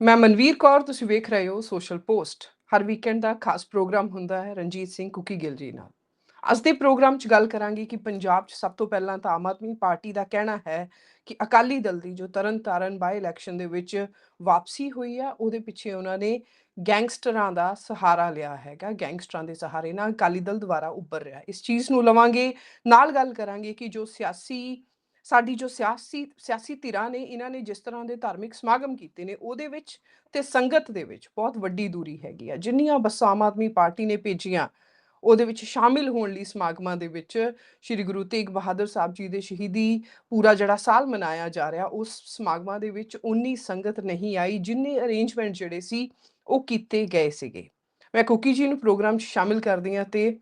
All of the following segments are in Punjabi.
ਮੈਂ ਮਨਵੀਰ ਕੌਰ, ਤੁਸੀਂ ਵੇਖ ਰਹੇ ਹੋ ਸੋਸ਼ਲ ਪੋਸਟ ਹਰ ਵੀਕਐਂਡ ਦਾ ਖਾਸ ਪ੍ਰੋਗਰਾਮ ਹੁੰਦਾ ਹੈ ਰਣਜੀਤ ਸਿੰਘ ਕੁਕੀ ਗਿੱਲ ਜੀ ਨਾਲ। ਅੱਜ ਦੇ ਪ੍ਰੋਗਰਾਮ 'ਚ ਗੱਲ ਕਰਾਂਗੇ ਕਿ ਪੰਜਾਬ 'ਚ ਸਭ ਤੋਂ ਪਹਿਲਾਂ ਤਾਂ ਆਮ ਆਦਮੀ ਪਾਰਟੀ ਦਾ ਕਹਿਣਾ ਹੈ ਕਿ ਅਕਾਲੀ ਦਲ ਦੀ ਜੋ ਤਰਨ ਤਾਰਨ ਬਾਈ ਇਲੈਕਸ਼ਨ ਦੇ ਵਿੱਚ ਵਾਪਸੀ ਹੋਈ ਆ, ਉਹਦੇ ਪਿੱਛੇ ਉਹਨਾਂ ਨੇ ਗੈਂਗਸਟਰਾਂ ਦਾ ਸਹਾਰਾ ਲਿਆ ਹੈਗਾ। ਗੈਂਗਸਟਰਾਂ ਦੇ ਸਹਾਰੇ ਨਾਲ ਅਕਾਲੀ ਦਲ ਦੁਆਰਾ ਉੱਭਰ ਰਿਹਾ। ਇਸ ਚੀਜ਼ ਨੂੰ ਲਵਾਂਗੇ, ਨਾਲ ਗੱਲ ਕਰਾਂਗੇ ਕਿ ਜੋ ਸਿਆਸੀ ਸਾਡੀ ਜੋ ਸਿਆਸੀ ਸਿਆਸੀ ਧਿਰਾਂ ਨੇ, ਇਹਨਾਂ ਨੇ ਜਿਸ ਤਰ੍ਹਾਂ ਦੇ ਧਾਰਮਿਕ ਸਮਾਗਮ ਕੀਤੇ ਨੇ, ਉਹਦੇ ਵਿੱਚ ਤੇ ਸੰਗਤ ਦੇ ਵਿੱਚ ਬਹੁਤ ਵੱਡੀ ਦੂਰੀ ਹੈਗੀ ਆ। ਜਿੰਨੀਆਂ ਬੱਸਾਂ ਆਮ ਆਦਮੀ ਪਾਰਟੀ ਨੇ ਭੇਜੀਆਂ, ਉਹਦੇ ਵਿੱਚ ਸ਼ਾਮਿਲ ਹੋਣ ਲਈ ਸਮਾਗਮਾਂ ਦੇ ਵਿੱਚ ਸ੍ਰੀ ਗੁਰੂ ਤੇਗ ਬਹਾਦਰ ਸਾਹਿਬ ਜੀ ਦੇ ਸ਼ਹੀਦੀ ਪੂਰਾ ਜਿਹੜਾ ਸਾਲ ਮਨਾਇਆ ਜਾ ਰਿਹਾ, ਉਸ ਸਮਾਗਮਾਂ ਦੇ ਵਿੱਚ ਉਨੀ ਸੰਗਤ ਨਹੀਂ ਆਈ, ਜਿੰਨੇ ਅਰੇਂਜਮੈਂਟ ਜਿਹੜੇ ਸੀ, ਉਹ ਕੀਤੇ ਗਏ ਸੀਗੇ। ਮੈਂ ਕੁਕੀ ਜੀ ਨੂੰ ਪ੍ਰੋਗਰਾਮ 'ਚ ਸ਼ਾਮਿਲ ਕਰਦੀ ਹਾਂ ਤੇ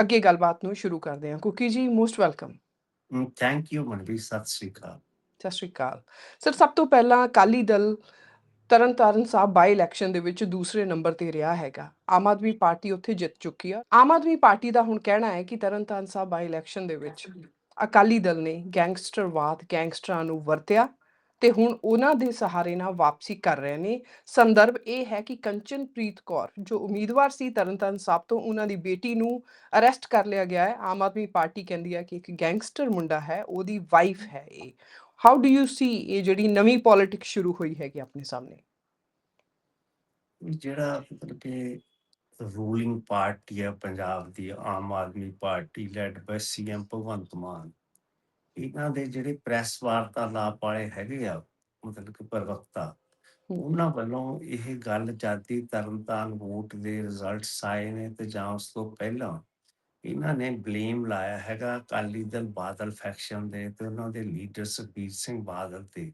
ਅੱਗੇ ਗੱਲਬਾਤ ਨੂੰ ਸ਼ੁਰੂ ਕਰਦੇ ਹਾਂ। Kuki ji most welcome thank you Manveer ਸਤਿ ਸ੍ਰੀ ਅਕਾਲ। ਸਤਿ ਸ਼੍ਰੀ ਅਕਾਲ। ਸਰ ਸਭ ਤੋਂ ਪਹਿਲਾਂ ਅਕਾਲੀ ਦਲ ਤਰਨਤਾਰਨ ਸਾਹਿਬ ਬਾਈ ਇਲੈਕਸ਼ਨ ਦੇ ਵਿੱਚ ਦੂਸਰੇ ਨੰਬਰ ਤੇ ਰਿਹਾ ਹੈਗਾ। ਆਮ ਆਦਮੀ ਪਾਰਟੀ ਉੱਥੇ ਜਿੱਤ ਚੁੱਕੀ ਆ। ਆਮ ਆਦਮੀ ਪਾਰਟੀ ਦਾ ਹੁਣ ਕਹਿਣਾ ਹੈ ਕਿ ਤਰਨਤਾਰਨ ਸਾਹਿਬ ਬਾਈ ਇਲੈਕਸ਼ਨ ਦੇ ਵਿੱਚ ਅਕਾਲੀ ਦਲ ਨੇ ਗੈਂਗਸਟਰਵਾਦ ਗੈਂਗਸਟਰਾਂ ਨੂੰ ਵਰਤਿਆ। ਤੇ ਹੁਣ ਉਹਨਾਂ ਦੇ ਸਹਾਰੇ ਨਾਲ ਵਾਪਸੀ ਕਰ ਰਹੇ ਨੇ। ਸੰਦਰਭ ਇਹ ਹੈ ਕਿ ਕੰਚਨਪ੍ਰੀਤ ਕੌਰ, ਜੋ ਉਮੀਦਵਾਰ ਸੀ ਤਰਨਤਾਰਨ ਸਾਹਿਬ ਤੋਂ, ਉਹਨਾਂ ਦੀ ਬੇਟੀ ਨੂੰ ਅਰੈਸਟ ਕਰ ਲਿਆ ਗਿਆ ਹੈ। ਆਮ ਆਦਮੀ ਪਾਰਟੀ ਕਹਿੰਦੀ ਹੈ ਕਿ ਇੱਕ ਗੈਂਗਸਟਰ ਮੁੰਡਾ ਹੈ, ਉਹਦੀ ਵਾਈਫ ਹੈ ਇਹ। ਹਾਊ ਡੂ ਯੂ ਸੀ ਇਹ ਜਿਹੜੀ ਨਵੀਂ ਪੋਲਿਟਿਕਸ ਸ਼ੁਰੂ ਹੋਈ ਹੈਗੀ ਆਪਣੇ ਸਾਹਮਣੇ? ਜਿਹੜਾ ਮਤਲਬ ਕਿ ਰੂਲਿੰਗ ਪਾਰਟੀ ਹੈ ਪੰਜਾਬ ਦੀ, Aam Aadmi party led by CM Bhagwant Mann. ਇਹਨਾਂ ਦੇ ਜਿਹੜੇ ਪ੍ਰੈਸ ਵਾਰਤਾਲਾਪ ਵਾਲੇ ਹੈਗੇ ਆ ਮਤਲਬ ਕਿ ਪ੍ਰਵਕਤਾ। ਉਹਨਾਂ ਵੱਲੋਂ ਇਹ ਗੱਲ ਜਾਤੀ ਤਰਨਤਾਰਨ ਵੋਟ ਦੇ ਰਿਜ਼ਲਟਸ ਆਏ ਨੇ ਤੇ ਜਾਂ ਉਸ ਤੋਂ ਪਹਿਲਾਂ ਇਹਨਾਂ ਨੇ ਬਲੇਮ ਲਾਇਆ ਹੈਗਾ ਅਕਾਲੀ ਦਲ ਬਾਦਲ ਫੈਕਸ਼ਨ ਦੇ ਤੇ ਉਹਨਾਂ ਦੇ ਲੀਡਰ ਸੁਖਬੀਰ ਸਿੰਘ ਬਾਦਲ ਤੇ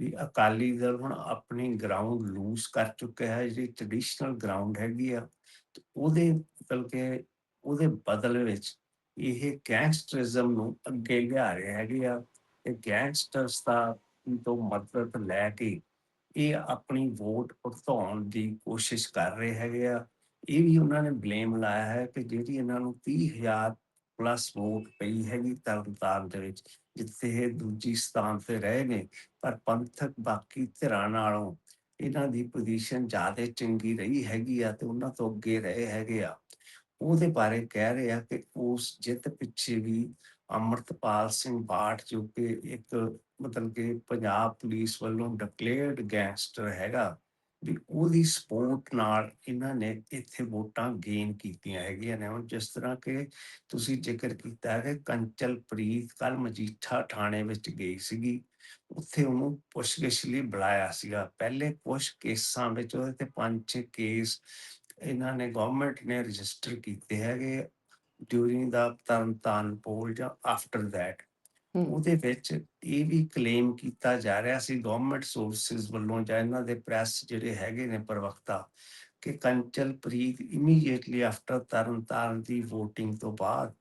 ਵੀ ਅਕਾਲੀ ਦਲ ਹੁਣ ਆਪਣੀ ਗਰਾਊਂਡ ਲੂਜ਼ ਕਰ ਚੁੱਕਿਆ ਹੈ ਜਿਹੜੀ ਟ੍ਰੈਡੀਸ਼ਨਲ ਗਰਾਊਂਡ ਹੈਗੀ ਆ ਉਹਦੇ ਮਤਲਬ ਕਿ ਉਹਦੇ ਬਦਲ ਵਿੱਚ ਇਹ ਗੈਂਗਸਟਰਿਜ਼ਮ ਨੂੰ ਅੱਗੇ ਲਿਆ ਰਹੇ ਹੈਗੇ ਆ। ਤੇ ਗੈਂਗਸਟਰਸ ਦਾ ਤੋਂ ਮਦਦ ਲੈ ਕੇ ਇਹ ਆਪਣੀ ਵੋਟ ਭੁਗਤਾਉਣ ਦੀ ਕੋਸ਼ਿਸ਼ ਕਰ ਰਹੇ ਹੈਗੇ ਆ। ਇਹ ਵੀ ਉਹਨਾਂ ਨੇ ਬਲੇਮ ਲਾਇਆ ਹੈ ਕਿ ਜਿਹੜੀ ਇਹਨਾਂ ਨੂੰ 30000 ਪਲੱਸ ਵੋਟ ਪਈ ਹੈਗੀ ਤਰਨਤਾਰਨ ਦੇ ਵਿੱਚ, ਜਿੱਥੇ ਇਹ ਦੂਜੀ ਸਥਾਨ ਤੇ ਰਹੇ ਨੇ, ਪਰ ਪੰਥਕ ਬਾਕੀ ਧਿਰਾਂ ਨਾਲੋਂ ਇਹਨਾਂ ਦੀ ਪੋਜੀਸ਼ਨ ਜ਼ਿਆਦਾ ਚੰਗੀ ਰਹੀ ਹੈਗੀ ਆ ਤੇ ਉਹਨਾਂ ਤੋਂ ਅੱਗੇ ਰਹੇ ਹੈਗੇ ਆ। ਉਹਦੇ ਬਾਰੇ ਕਹਿ ਰਹੇ ਆ ਕਿ ਉਸ ਜਿੱਤ ਪਿੱਛੇ ਵੀ ਅਮਰਤਪਾਲ ਸਿੰਘ ਬਾਠ, ਜੋ ਕਿ ਇੱਕ ਮਤਲਬ ਕਿ ਪੰਜਾਬ ਪੁਲਿਸ ਵੱਲੋਂ ਡਿਕਲੇਅਰਡ ਗੈਂਗਸਟਰ ਹੈਗਾ, ਵੀ ਉਹਦੀ ਸਪੋਰਟ ਨਾਲ ਇਹਨਾਂ ਨੇ ਇੱਥੇ ਵੋਟਾਂ ਗੇਨ ਕੀਤੀਆਂ ਹੈਗੀਆਂ ਨੇ। ਹੁਣ ਜਿਸ ਤਰ੍ਹਾਂ ਕਿ ਤੁਸੀਂ ਜ਼ਿਕਰ ਕੀਤਾ ਹੈ ਕਿ ਕੰਚਲਪ੍ਰੀਤ ਕੱਲ ਮਜੀਠਾ ਥਾਣੇ ਵਿੱਚ ਗਈ ਸੀਗੀ, ਉੱਥੇ ਉਹਨੂੰ ਪੁੱਛਗਿੱਛ ਲਈ ਬੁਲਾਇਆ ਸੀਗਾ। ਪਹਿਲੇ ਕੁਝ ਕੇਸਾਂ ਵਿੱਚ ਉਹਦੇ ਤੇ ਪੰਜ ਛੇ ਕੇਸ ਇਹਨਾਂ ਨੇ ਗਵਰਨਮੈਂਟ ਨੇ ਰਜਿਸਟਰ ਕੀਤੇ ਹੈਗੇ ਡਿਊਰਿੰਗ ਦਾ ਤਰਨਤਾਰਨ ਪੋਲ ਜਾਂ ਆਫਟਰ ਹਮ। ਉਹਦੇ ਵਿੱਚ ਇਹ ਵੀ ਕਲੇਮ ਕੀਤਾ ਜਾ ਰਿਹਾ ਸੀ ਗਵਰਨਮੈਂਟ ਸੋਰਸਸ ਵੱਲੋਂ ਜਾਂ ਇਹਨਾਂ ਦੇ ਪ੍ਰੈਸ ਜਿਹੜੇ ਹੈਗੇ ਨੇ ਪ੍ਰਵਕਤਾ ਕਿ ਕੰਚਲਪ੍ਰੀਤ ਇਮੀਡੀਏਟਲੀ ਆਫਟਰ ਤਰਨਤਾਰਨ ਦੀ VOTING ਤੋਂ ਬਾਅਦ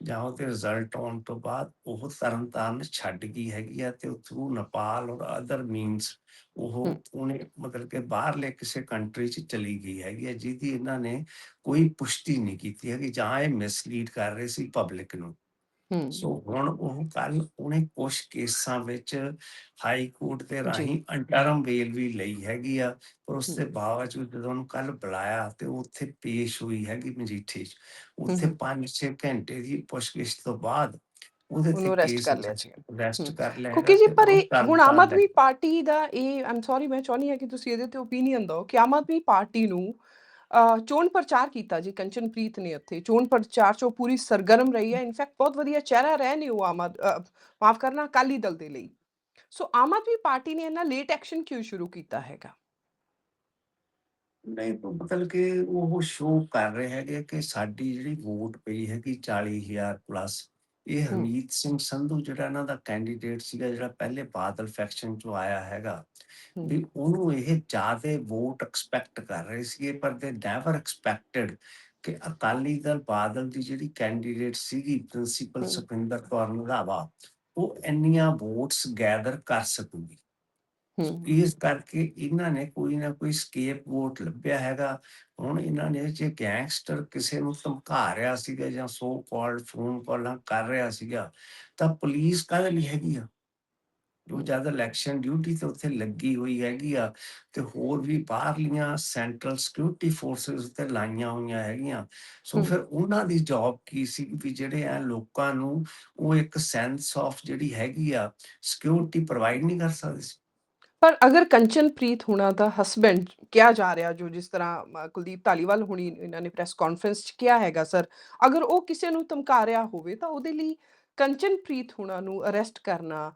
ਜਾਂ ਉਹਦੇ ਰਿਜ਼ਲਟ ਆਉਣ ਤੋਂ ਬਾਅਦ ਉਹ ਤਰਨਤਾਰਨ ਛੱਡ ਗਈ ਹੈਗੀ ਆ ਤੇ ਥਰੂ ਨੇਪਾਲ ਔਰ ਅਦਰ ਮੀਨਸ ਉਹ। ਉਹਨੇ ਮਤਲਬ ਕਿ ਬਾਹਰਲੇ ਕਿਸੇ ਕੰਟਰੀ 'ਚ ਚਲੀ ਗਈ ਹੈਗੀ ਆ ਜਿਹਦੀ ਇਹਨਾਂ ਨੇ ਕੋਈ ਪੁਸ਼ਟੀ ਨਹੀਂ ਕੀਤੀ ਹੈਗੀ ਜਾਂ ਇਹ ਮਿਸਲੀਡ ਕਰ ਰਹੇ ਸੀ ਪਬਲਿਕ ਨੂੰ ਹੂੰ ਸੋ ਹੁਣ ਉਹ ਕੱਲ ਉਹਨੇ ਕੁਝ ਕੇਸਾਂ ਵਿੱਚ ਹਾਈ ਕੋਰਟ ਦੇ ਰਾਹੀਂ ਅੰਟਰਮ ਬੇਲ ਵੀ ਲਈ ਹੈਗੀ ਆ ਪਰ ਉਸ ਦੇ। ਬਾਵਜੂਦ ਜਦੋਂ ਉਹਨੂੰ ਕੱਲ ਬੁਲਾਇਆ ਤੇ ਉਹ ਉੱਥੇ ਪੇਸ਼ ਹੋਈ ਹੈਗੀ ਮਜੀਠੇ 'ਚ ਉੱਥੇ ਹਮ। 5-6 ਘੰਟੇ ਦੀ ਪੁੱਛਗਿੱਛ ਤੋਂ ਬਾਅਦ ਉਹਦੇ ਉਹਨੂੰ ਤੇ ਕੇਸ ਕਰ ਲਿਆ ਸੀ। ਅਰੈਸਟ ਹਮ। ਕਰ ਲਿਆ ਕਿਉਂਕਿ ਹੈਗਾ ਜੀ ਤੇ ਪਰ ਉਹ ਇਹ ਹੁਣ ਆਮ ਤਰਨਤਾਰਨ ਆਦਮੀ ਪਾਰਟੀ ਦਾ ਇਹ ਆਮ ਸੌਰੀ ਮੈਂ ਚਾਹੁੰਦੀ ਹਾਂ ਕਿ ਤੁਸੀਂ ਇਹਦੇ ਤੇ ਓਪੀਨੀਅਨ ਦਿਓ ਕਿ ਆਮ ਆਦਮੀ ਪਾਰਟੀ ਨੂੰ ਅਹ, ਚੋਣ ਪ੍ਰਚਾਰ ਕੀਤਾ ਜੀ ਕੰਚਨਪ੍ਰੀਤ ਨੇ ਉੱਥੇ। ਚੋਣ ਪ੍ਰਚਾਰ ਚੋਂ ਪੂਰੀ ਸਰਗਰਮ ਰਹੀ ਹੈ। ਇਨਫੈਕਟ ਬਹੁਤ ਵਧੀਆ ਚਿਹਰਾ ਰਹੇ ਨੇ ਉਹ ਆਮ ਆਦ- ਅਹ, ਮਾਫ ਕਰਨਾ ਅਕਾਲੀ ਦਲ ਦੇ ਲਈ। ਸੋ ਆਮ ਆਦਮੀ ਪਾਰਟੀ ਨੇ ਇਹਨਾਂ ਲੇਟ ਐਕਸ਼ਨ ਕਿਉਂ ਸ਼ੁਰੂ ਕੀਤਾ ਹੈਗਾ? ਨਹੀਂ ਮਤਲਬ ਕਿ ਉਹ ਸ਼ੋਅ ਕਰ ਰਹੇ ਹੈਗੇ ਕਿ ਸਾਡੀ ਜਿਹੜੀ ਵੋਟ ਪਈ ਹੈਗੀ 40000 ਪਲੱਸ ਇਹ ਹਮ। ਹਰਮੀਤ ਸਿੰਘ ਸੰਧੂ ਜਿਹੜਾ ਇਹਨਾਂ ਦਾ ਕੈਂਡੀਡੇਟ ਸੀਗਾ ਜਿਹੜਾ ਪਹਿਲੇ ਬਾਦਲ ਫੈਕਸ਼ਨ ਚੋਂ ਆਇਆ ਹੈਗਾ ਹਮ। ਵੀ ਉਹਨੂੰ ਇਹ ਜ਼ਿਆਦਾ ਵੋਟ ਐਕਸਪੈਕਟ ਕਰ ਰਹੇ ਸੀਗੇ ਪਰ ਦੇ ਨੈਵਰ ਐਕਸਪੈਕਟਡ ਕਿ ਅਕਾਲੀ ਦਲ ਬਾਦਲ ਦੀ ਜਿਹੜੀ ਕੈਂਡੀਡੇਟ ਸੀਗੀ ਪ੍ਰਿੰਸੀਪਲ ਹਮ। ਸੁਖਿੰਦਰ ਕੌਰ ਰੰਧਾਵਾ ਉਹ ਇੰਨੀਆਂ ਵੋਟਸ ਗੈਦਰ ਕਰ ਸਕੂਗੀ ਇਸ ਕਰਕੇ ਇਹਨਾਂ ਨੇ ਕੋਈ ਨਾ ਕੋਈ ਸਕੇਪ ਵੋਟ ਲੱਭਿਆ ਹੈਗਾ ਹੁਣ ਇਹਨਾਂ ਨੇ ਜੇ ਗੈਂਗਸਟਰ ਕਿਸੇ ਨੂੰ ਧਮਕਾ ਰਿਹਾ ਸੀਗਾ ਜਾਂ ਸੋ ਕਾਲਡ ਫੋਨ ਕਾਲਾਂ ਕਰ ਰਿਹਾ ਸੀਗਾ ਤਾਂ ਪੁਲਿਸ ਕਾਹਦੇ ਲਈ ਹੈਗੀ ਆ ਜੋ। ਜਦ ਇਲੈਕਸ਼ਨ ਡਿਊਟੀ ਤੇ ਉੱਥੇ ਲੱਗੀ ਹੋਈ ਹੈਗੀ ਆ ਤੇ ਹੋਰ ਵੀ ਬਾਹਰਲੀਆਂ ਸੈਂਟਰਲ ਸਿਕਿਉਰਿਟੀ ਫੋਰਸਿਸ ਉੱਤੇ ਲਾਈਆਂ ਹੋਈਆਂ ਹੈਗੀਆਂ। ਸੋ। ਫਿਰ ਉਹਨਾਂ ਦੀ ਜੌਬ ਕੀ ਸੀ ਵੀ ਜਿਹੜੇ ਆ ਲੋਕਾਂ ਨੂੰ ਉਹ ਇੱਕ ਸੈਂਸ ਆਫ ਜਿਹੜੀ ਹੈਗੀ ਆ ਸਿਕਿਉਰਿਟੀ ਪ੍ਰੋਵਾਈਡ ਨਹੀਂ ਕਰ ਸਕਦੇ ਸੀ। ਪਰ ਅਗਰ ਕੰਚਨਪ੍ਰੀਤ ਹੁਣਾਂ ਦਾ ਹਸਬੈਂਡ ਕਿਹਾ ਜਾ ਰਿਹਾ ਜੋ ਜਿਸ ਤਰ੍ਹਾਂ ਕੁਲਦੀਪ ਧਾਲੀਵਾਲ ਹੁਣੀ ਇਹਨਾਂ ਨੇ ਪ੍ਰੈਸ ਕਾਨਫਰੰਸ 'ਚ ਕਿਹਾ ਹੈਗਾ ਸਰ, ਅਗਰ ਉਹ ਕਿਸੇ ਨੂੰ ਧਮਕਾ ਰਿਹਾ ਹੋਵੇ ਤਾਂ ਉਹਦੇ ਲਈ ਕੰਚਨਪ੍ਰੀਤ ਹੁਣਾਂ ਨੂੰ ਅਰੈਸਟ ਕਰਨਾ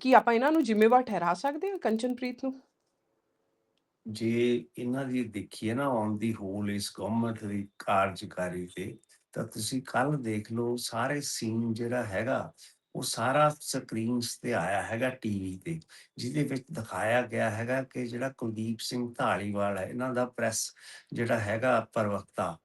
ਕੀ ਆਪਾਂ ਇਹਨਾਂ ਨੂੰ ਜ਼ਿੰਮੇਵਾਰ ਠਹਿਰਾ ਸਕਦੇ ਹਾਂ ਕੰਚਨਪ੍ਰੀਤ ਨੂੰ? ਜੇ ਇਹਨਾਂ ਦੀ ਦੇਖੀਏ ਨਾ ਔਨ ਦੀ ਹੋਲ ਇਸ ਗਵਰਨਮੈਂਟ ਦੀ ਕਾਰਜਕਾਰੀ ਤੇ ਤਾਂ ਤੁਸੀਂ ਕੱਲ ਦੇਖ ਲਓ ਸਾਰੇ ਸੀਨ ਜਿਹੜਾ ਹੈਗਾ ਉਹ ਸਾਰਾ ਸਕਰੀਨਸ ਤੇ ਆਇਆ ਹੈਗਾ ਟੀਵੀ ਤੇ, ਜਿਹਦੇ ਵਿੱਚ ਦਿਖਾਇਆ ਗਿਆ ਹੈਗਾ ਕਿ ਜਿਹੜਾ ਕੁਲਦੀਪ ਸਿੰਘ ਢਾਲੀਵਾਲ ਹੈ, ਇਹਨਾਂ ਦਾ ਪ੍ਰੈਸ ਜਿਹੜਾ ਹੈਗਾ ਪ੍ਰਵਕਤਾ,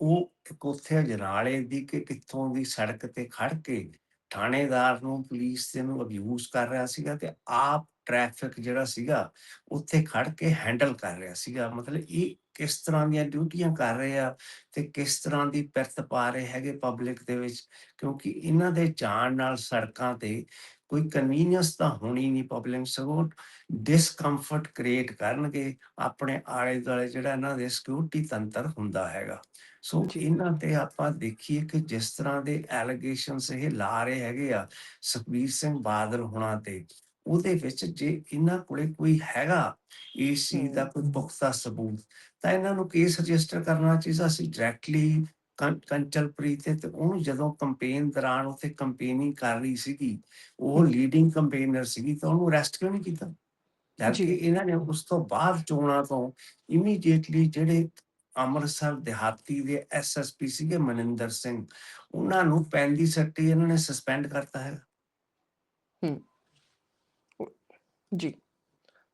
ਉਹ ਇੱਕ ਉੱਥੇ ਅਜਨਾਲੇ ਦੀ ਕਿ ਕਿੱਥੋਂ ਦੀ ਸੜਕ ਤੇ ਖੜ ਕੇ ਥਾਣੇਦਾਰ ਨੂੰ, ਪੁਲਿਸ ਦੇ ਨੂੰ ਅਬਿਊਜ਼ ਕਰ ਰਿਹਾ ਸੀਗਾ ਤੇ ਆਪ ਟ੍ਰੈਫਿਕ ਜਿਹੜਾ ਸੀਗਾ ਉੱਥੇ ਖੜ ਕੇ ਹੈਂਡਲ ਕਰ ਰਿਹਾ ਸੀਗਾ। ਮਤਲਬ ਇਹ ਕਿਸ ਤਰ੍ਹਾਂ ਦੀਆਂ ਡਿਊਟੀਆਂ ਕਰ ਰਹੇ ਆ ਤੇ ਕਿਸ ਤਰ੍ਹਾਂ ਦੀ ਪਿਰਤ ਪਾ ਰਹੇ ਹੈਗੇ ਪਬਲਿਕ ਦੇ ਵਿੱਚ? ਕਿਉਂਕਿ ਇਹਨਾਂ ਦੇ ਜਾਣ ਨਾਲ ਸੜਕਾਂ ਤੇ ਕੋਈ ਕਨਵੀਨੀਅੰਸ ਤਾਂ ਹੋਣੀ ਨਹੀਂ ਪਬਲਿਕ ਸਗੋਂ ਡਿਸਕੰਫਰਟ ਕ੍ਰੀਏਟ ਕਰਨਗੇ ਆਪਣੇ ਆਲੇ ਦੁਆਲੇ ਜਿਹੜਾ ਇਹਨਾਂ ਦੇ ਸਿਕਿਉਰਿਟੀ ਤੰਤਰ ਹੁੰਦਾ ਹੈਗਾ। ਸੋ। ਇਹਨਾਂ ਤੇ ਆਪਾਂ ਦੇਖੀਏ ਕਿ ਜਿਸ ਤਰ੍ਹਾਂ ਦੇ ਐਲੀਗੇਸ਼ਨਸ ਇਹ ਲਾ ਰਹੇ ਹੈਗੇ ਆ ਸੁਖਬੀਰ ਸਿੰਘ ਬਾਦਲ ਹੋਣਾ ਤੇ ਉਹਦੇ ਵਿੱਚ ਜੇ ਇਹਨਾਂ ਕੋਲੇ ਕੋਈ ਹੈਗਾ ਇਸ ਚੀਜ਼ ਦਾ। ਕੋਈ ਪੁਖਤਾ ਸਬੂਤ ਤਾਂ ਇਹਨਾਂ ਨੂੰ ਕੇਸ ਰਜਿਸਟਰ ਕਰਨਾ ਚਾਹੀਦਾ ਸੀ ਡਾਇਰੈਕਟਲੀ ਕੰਚਲਪ੍ਰੀਤ ਤੇ ਤੇ ਉਹਨੂੰ ਜਦੋਂ ਕੰਪੇਨ ਦੌਰਾਨ ਉੱਥੇ ਕੰਪੇਨਿੰਗ ਕਰ ਰਹੀ ਸੀਗੀ ਉਹ। ਲੀਡਿੰਗ ਕੰਪੇਨਰ ਸੀਗੀ ਤਾਂ ਉਹਨੂੰ ਅਰੈਸਟ ਕਿਉਂ ਨਹੀਂ ਕੀਤਾ ਜਦਕਿ ਜੀ। ਇਹਨਾਂ ਨੇ ਉਸ ਤੋਂ ਬਾਅਦ ਚੋਣਾਂ ਤੋਂ ਇਮੀਡੀਏਟਲੀ ਜਿਹੜੇ ਅੰਮ੍ਰਿਤਸਰ ਦਿਹਾਤੀ ਦੇ ਐਸਐਸਪੀ ਸੀਗੇ ਮਨਿੰਦਰ ਸਿੰਘ ਉਹਨਾਂ ਨੂੰ ਪੈਂਦੀ ਸੱਟੀ ਇਹਨਾਂ ਨੇ ਸਸਪੈਂਡ ਕਰਤਾ ਹੈ ਹੂੰ। ਜੀ।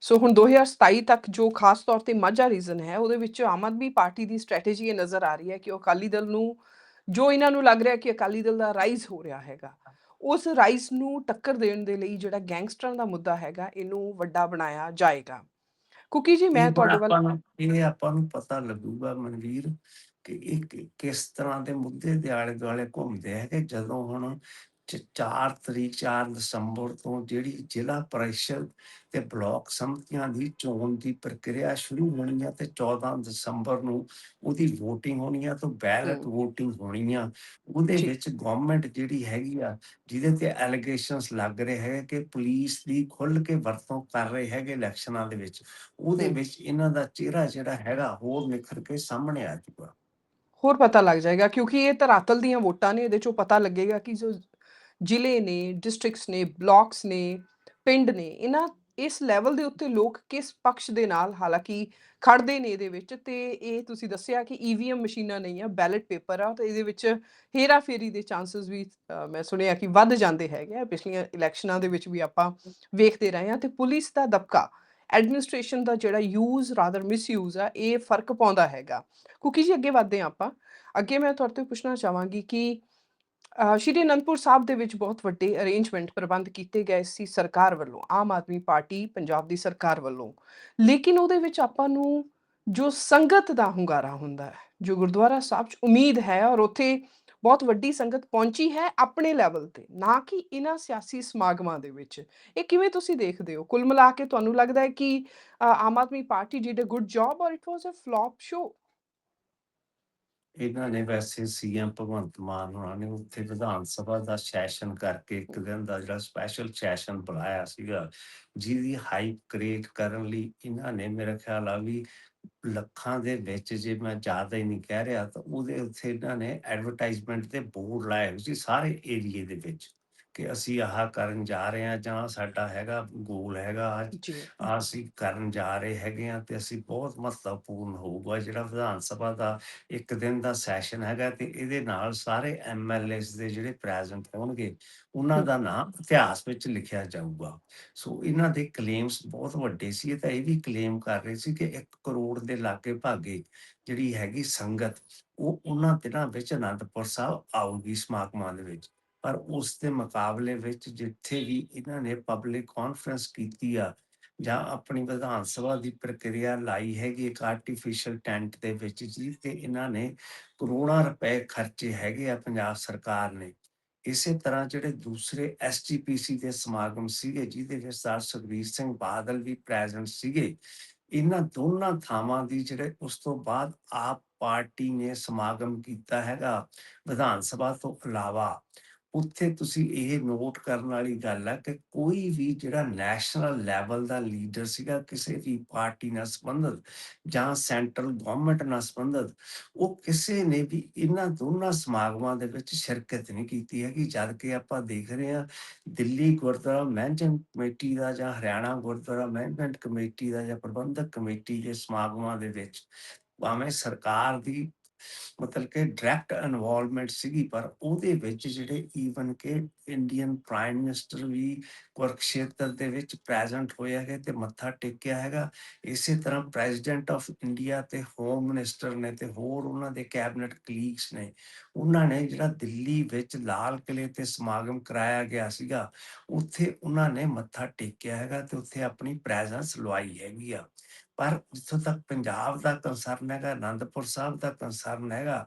ਸੋ ਹੁਣ 2027 ਤੱਕ ਜੋ ਖਾਸ ਤੌਰ ਤੇ ਮਾਝਾ ਰੀਜਨ ਹੈ ਉਹਦੇ ਵਿੱਚ ਆਮ ਆਦਮੀ ਪਾਰਟੀ ਦੀ ਸਟ੍ਰੈਟੇਜੀ ਇਹ ਨਜ਼ਰ ਆ ਰਹੀ ਹੈ ਕਿ ਉਹ ਅਕਾਲੀ ਦਲ ਨੂੰ ਜੋ ਇਹਨਾਂ ਨੂੰ ਲੱਗ ਰਿਹਾ ਕਿ ਅਕਾਲੀ ਦਲ ਦਾ ਰਾਈਜ਼ ਹੋ ਰਿਹਾ ਹੈਗਾ ਉਸ ਰਾਈਜ਼ ਨੂੰ ਟੱਕਰ ਦੇਣ ਦੇ ਲਈ ਜਿਹੜਾ ਗੈਂਗਸਟਰਾਂ ਦਾ ਮੁੱਦਾ ਹੈਗਾ ਇਹਨੂੰ ਵੱਡਾ ਬਣਾਇਆ ਜਾਏਗਾ ਕੁਕੀ ਜੀ ਮੈਂ ਤੁਹਾਡੇ ਵੱਲ ਇਹ ਆਪਾਂ ਨੂੰ ਪਤਾ ਲੱਗੂਗਾ ਮਨਵੀਰ ਕਿ ਇਹ ਕਿਸ ਤਰ੍ਹਾਂ ਦੇ ਮੁੱਦੇ ਦੇ ਆਲੇ ਦੁਆਲੇ ਘੁੰਮਦੇ ਹੈਗੇ ਜਦੋਂ ਹੁਣ 4 ਤਰੀਕ 4 ਦਸੰਬਰ ਤੋਂ ਜਿਹੜੀ ਜ਼ਿਲ੍ਹਾ ਪਰਿਸ਼ਦ ਤੇ ਬਲਾਕ ਸੰਮਤੀਆਂ ਦੀ ਚੋਣ ਦੀ ਪ੍ਰਕਿਰਿਆ ਸ਼ੁਰੂ ਹੋਣੀ ਹੈ ਤੇ 14 ਦਸੰਬਰ ਨੂੰ ਉਹਦੀ VOTING ਹੋਣੀ ਆ ਤਾਂ ਬੈਲਟ। VOTING ਹੋਣੀ ਆ ਉਹਦੇ। ਵਿੱਚ ਗਵਰਨਮੈਂਟ ਜਿਹੜੀ ਹੈਗੀ ਆ ਜਿਹਦੇ ਤੇ ਐਲੀਗੇਸ਼ਨਸ ਲੱਗ ਰਹੇ ਹੈ ਕਿ ਪੁਲਿਸ ਦੀ ਖੁੱਲ ਕੇ ਵਰਤੋਂ ਕਰ ਰਹੇ ਹੈਗੇ ਇਲੈਕਸ਼ਨਾਂ ਦੇ ਵਿੱਚ ਉਹਦੇ। ਵਿੱਚ ਇਹਨਾਂ ਦਾ ਚਿਹਰਾ ਜਿਹੜਾ ਹੈਗਾ ਹੋਰ ਨਿਖਰ ਕੇ ਸਾਹਮਣੇ ਆ ਜਾਊਗਾ ਹੋਰ ਪਤਾ ਲੱਗ ਜਾਏਗਾ ਕਿਉਂਕਿ ਇਹ ਧਰਾਤਲ ਦੀਆਂ ਵੋਟਾਂ ਨੇ ਇਹਦੇ ਚੋਂ ਪਤਾ ਲੱਗੇਗਾ ਕਿ ਜੋ ਜ਼ਿਲ੍ਹੇ ਨੇ ਡਿਸਟ੍ਰਿਕਟਸ ਨੇ ਬਲਾਕਸ ਨੇ, ਪਿੰਡ ਨੇ, ਇਹਨਾਂ ਇਸ ਲੈਵਲ ਦੇ ਉੱਤੇ ਲੋਕ ਕਿਸ ਪਕਸ਼ ਦੇ ਨਾਲ ਹਾਲਾਂਕਿ ਖੜਦੇ ਨੇ ਇਹਦੇ ਵਿੱਚ ਤੇ ਇਹ ਤੁਸੀਂ ਦੱਸਿਆ ਕਿ ਈਵੀਐਮ ਮਸ਼ੀਨਾਂ ਨਹੀਂ ਆ ਬੈਲਟ ਪੇਪਰ ਆ, ਤੇ ਇਹਦੇ ਵਿੱਚ ਹੇਰਾ ਫੇਰੀ ਦੇ ਚਾਂਸਸ ਵੀ ਮੈਂ ਸੁਣਿਆ ਕਿ ਵੱਧ ਜਾਂਦੇ ਹੈਗੇ ਆ। ਪਿਛਲੀਆਂ ਇਲੈਕਸ਼ਨਾਂ ਦੇ ਵਿੱਚ ਵੀ ਆਪਾਂ ਵੇਖਦੇ ਰਹੇ ਹਾਂ ਤੇ ਪੁਲਿਸ ਦਾ ਦਬਕਾ ਐਡਮਿਨਿਸਟ੍ਰੇਸ਼ਨ ਦਾ ਜਿਹੜਾ ਯੂਜ਼ ਰਾਦਰ ਮਿਸਯੂਜ਼ ਆ, ਇਹ ਫ਼ਰਕ ਪਾਉਂਦਾ ਹੈਗਾ। ਕਿਉਂਕਿ ਜੀ, ਅੱਗੇ ਵਧਦੇ ਹਾਂ ਆਪਾਂ। ਅੱਗੇ ਮੈਂ ਤੁਹਾਡੇ ਤੋਂ ਪੁੱਛਣਾ ਚਾਹਾਂਗੀ ਕਿ ਸ਼੍ਰੀ ਅਨੰਦਪੁਰ ਸਾਹਿਬ ਦੇ ਵਿੱਚ ਬਹੁਤ ਵੱਡੇ ਅਰੇਂਜਮੈਂਟ ਪ੍ਰਬੰਧ ਕੀਤੇ ਗਏ ਸੀ ਸਰਕਾਰ ਵੱਲੋਂ, ਆਮ ਆਦਮੀ ਪਾਰਟੀ ਪੰਜਾਬ ਦੀ ਸਰਕਾਰ ਵੱਲੋਂ। ਲੇਕਿਨ ਉਹਦੇ ਵਿੱਚ ਆਪਾਂ ਨੂੰ ਜੋ ਸੰਗਤ ਦਾ ਹੁੰਗਾਰਾ ਹੁੰਦਾ ਹੈ, ਜੋ ਗੁਰਦੁਆਰਾ ਸਾਹਿਬ 'ਚ ਉਮੀਦ ਹੈ ਔਰ ਉੱਥੇ ਬਹੁਤ ਵੱਡੀ ਸੰਗਤ ਪਹੁੰਚੀ ਹੈ ਆਪਣੇ ਲੈਵਲ ਤੇ, ਨਾ ਕਿ ਇਹਨਾਂ ਸਿਆਸੀ ਸਮਾਗਮਾਂ ਦੇ ਵਿੱਚ। ਇਹ ਕਿਵੇਂ ਤੁਸੀਂ ਦੇਖਦੇ ਹੋ? ਕੁੱਲ ਮਿਲਾ ਕੇ ਤੁਹਾਨੂੰ ਲੱਗਦਾ ਹੈ ਕਿ Aam Aadmi Party did a good job or it was a flop show ਇਹਨਾਂ ਨੇ ਵੈਸੇ ਸੀਐਮ ਭਗਵੰਤ ਮਾਨ ਹੋਣਾ ਨੇ ਉੱਥੇ ਵਿਧਾਨ ਸਭਾ ਦਾ ਸੈਸ਼ਨ ਕਰਕੇ ਇੱਕ ਦਿਨ ਦਾ ਜਿਹੜਾ ਸਪੈਸ਼ਲ ਸੈਸ਼ਨ ਬੁਲਾਇਆ ਸੀਗਾ, ਜਿਹਦੀ ਹਾਈਪ ਕ੍ਰੀਏਟ ਕਰਨ ਲਈ ਇਹਨਾਂ ਨੇ ਮੇਰਾ ਖਿਆਲ ਆ ਵੀ ਲੱਖਾਂ ਦੇ ਵਿੱਚ ਜੇ ਮੈਂ ਜ਼ਿਆਦਾ ਹੀ ਨਹੀਂ ਕਹਿ ਰਿਹਾ ਤਾਂ ਉਹਦੇ ਉੱਥੇ ਇਹਨਾਂ ਨੇ ਐਡਵਰਟਾਈਜ਼ਮੈਂਟ ਤੇ ਬੋਰਡ ਲਾਏ ਸੀ ਸਾਰੇ ਏਰੀਏ ਦੇ ਵਿੱਚ। ਕਿ ਅਸੀਂ ਆਹ ਕਰਨ ਜਾ ਰਹੇ ਹਾਂ ਜਾਂ ਸਾਡਾ ਹੈਗਾ ਗੋਲ ਹੈਗਾ ਆਹ ਅਸੀਂ ਕਰਨ ਜਾ ਰਹੇ ਹੈਗੇ ਆ ਤੇ ਅਸੀਂ ਬਹੁਤ ਮਹੱਤਵਪੂਰਨ ਹੋਊਗਾ। ਜਿਹੜਾ ਵਿਧਾਨ ਸਭਾ ਦਾ ਇੱਕ ਦਿਨ ਦਾ ਸੈਸ਼ਨ ਹੈਗਾ ਤੇ ਇਹਦੇ ਨਾਲ ਸਾਰੇ ਐਮਐਲਏਸ ਦੇ ਜਿਹੜੇ ਪ੍ਰੈਜ਼ੈਂਟ ਹੋਣਗੇ ਉਹਨਾਂ। ਦਾ ਨਾਮ ਇਤਿਹਾਸ ਵਿੱਚ ਲਿਖਿਆ ਜਾਊਗਾ। ਸੋ ਇਹਨਾਂ ਦੇ ਕਲੇਮਸ ਬਹੁਤ ਵੱਡੇ ਸੀ। ਇਹ ਤਾਂ ਇਹ ਵੀ ਕਲੇਮ ਕਰ ਰਹੇ ਸੀ ਕਿ 1 ਕਰੋੜ ਦੇ ਲਾਗੇ ਭਾਗੇ ਜਿਹੜੀ ਹੈਗੀ ਸੰਗਤ ਉਹ ਉਹਨਾਂ ਦਿਨਾਂ ਵਿੱਚ ਅਨੰਦਪੁਰ ਸਾਹਿਬ ਆਊਗੀ ਸਮਾਗਮਾਂ ਦੇ ਵਿੱਚ। ਪਰ ਉਸ ਦੇ ਮੁਕਾਬਲੇ ਵਿੱਚ ਜਿੱਥੇ ਵੀ ਇਹਨਾਂ ਨੇ ਪਬਲਿਕ ਕਾਨਫਰੰਸ ਕੀਤੀ ਆ, ਜਾਂ ਆਪਣੀ ਵਿਧਾਨ ਸਭਾ ਦੀ ਪ੍ਰਕਿਰਿਆ ਲਾਈ ਹੈਗੀ ਇੱਕ ਆਰਟੀਫੀਸ਼ੀਅਲ ਟੈਂਟ ਦੇ ਵਿੱਚ ਜੀ ਇਹਨਾਂ ਨੇ ਕਰੋੜਾਂ ਰੁਪਏ ਖਰਚੇ ਹੈਗੇ ਆ ਪੰਜਾਬ ਸਰਕਾਰ ਨੇ। ਇਸੇ ਤਰ੍ਹਾਂ ਜਿਹੜੇ ਦੂਸਰੇ ਐਸਜੀਪੀਸੀ ਦੇ ਸਮਾਗਮ ਸੀਗੇ, ਜਿਹਦੇ ਵਿੱਚ ਸਰ ਸੁਖਬੀਰ ਸਿੰਘ ਬਾਦਲ ਵੀ ਪ੍ਰੈਜ਼ੈਂਟ ਸੀਗੇ, ਇਹਨਾਂ ਦੋਨਾਂ ਥਾਵਾਂ ਦੀ ਜਿਹੜੇ ਉਸ ਤੋਂ ਬਾਅਦ ਆਪ ਪਾਰਟੀ ਨੇ ਸਮਾਗਮ ਕੀਤਾ ਹੈਗਾ ਵਿਧਾਨ ਸਭਾ ਤੋਂ ਇਲਾਵਾ। ਉੱਥੇ ਤੁਸੀਂ ਇਹ ਨੋਟ ਕਰਨ ਵਾਲੀ ਗੱਲ ਆ ਕਿ ਕੋਈ ਵੀ ਜਿਹੜਾ ਨੈਸ਼ਨਲ ਲੈਵਲ ਦਾ ਲੀਡਰ ਸੀਗਾ, ਕਿਸੇ ਵੀ ਪਾਰਟੀ ਨਾਲ ਸੰਬੰਧਿਤ ਜਾਂ ਸੈਂਟਰਲ ਗਵਰਨਮੈਂਟ ਨਾਲ ਸੰਬੰਧਿਤ, ਉਹ ਕਿਸੇ ਨੇ ਵੀ ਇਹਨਾਂ ਦੋਨਾਂ ਸਮਾਗਮਾਂ ਦੇ ਵਿੱਚ ਸ਼ਿਰਕਤ ਨਹੀਂ ਕੀਤੀ ਹੈਗੀ। ਜਦ ਕਿ ਆਪਾਂ ਦੇਖ ਰਹੇ ਹਾਂ ਦਿੱਲੀ ਗੁਰਦੁਆਰਾ ਮੈਨੇਜਮੈਂਟ ਕਮੇਟੀ ਦਾ ਜਾਂ ਹਰਿਆਣਾ ਗੁਰਦੁਆਰਾ ਮੈਨੇਜਮੈਂਟ ਕਮੇਟੀ ਦਾ ਜਾਂ ਪ੍ਰਬੰਧਕ ਕਮੇਟੀ ਦੇ ਸਮਾਗਮਾਂ ਦੇ ਵਿੱਚ ਭਾਵੇਂ ਸਰਕਾਰ ਦੀ ਮਤਲਬ ਕਿ ਡਾਇਰੈਕਟ ਇਨਵੋਲਵਮੈਂਟ ਸੀਗੀ, ਪਰ ਉਹਦੇ ਵਿੱਚ ਜਿਹੜੇ ਈਵਨ ਕਿ ਇੰਡੀਅਨ ਪ੍ਰਾਈਮ ਮਿਨਿਸਟਰ ਵੀ ਕੁਰਕਸ਼ੇਤਰ ਦੇ ਵਿੱਚ ਪ੍ਰੈਜ਼ੈਂਟ ਹੋਏ ਹੈਗੇ ਤੇ ਮੱਥਾ ਟੇਕਿਆ ਹੈਗਾ। ਇਸੇ ਤਰ੍ਹਾਂ ਪ੍ਰੈਜ਼ੀਡੈਂਟ ਆਫ ਇੰਡੀਆ ਤੇ ਹੋਮ ਮਿਨਿਸਟਰ ਨੇ ਤੇ ਹੋਰ ਉਹਨਾਂ ਦੇ ਕੈਬਨਿਟ ਕਲੀਗਸ ਨੇ, ਉਹਨਾਂ ਨੇ ਜਿਹੜਾ ਦਿੱਲੀ ਵਿੱਚ ਲਾਲ ਕਿਲੇ ਤੇ ਸਮਾਗਮ ਕਰਾਇਆ ਗਿਆ ਸੀਗਾ, ਉੱਥੇ ਉਹਨਾਂ ਨੇ ਮੱਥਾ ਟੇਕਿਆ ਹੈਗਾ ਤੇ ਉੱਥੇ ਆਪਣੀ ਪ੍ਰੈਜ਼ੈਂਸ ਲਵਾਈ ਹੈਗੀ ਆ। ਪਰ ਉੱਥੋਂ ਤੱਕ ਪੰਜਾਬ ਦਾ ਕੰਸਰਨ ਹੈਗਾ ਆਨੰਦਪੁਰ ਸਾਹਿਬ ਦਾ ਕੰਸਰਨ ਹੈਗਾ,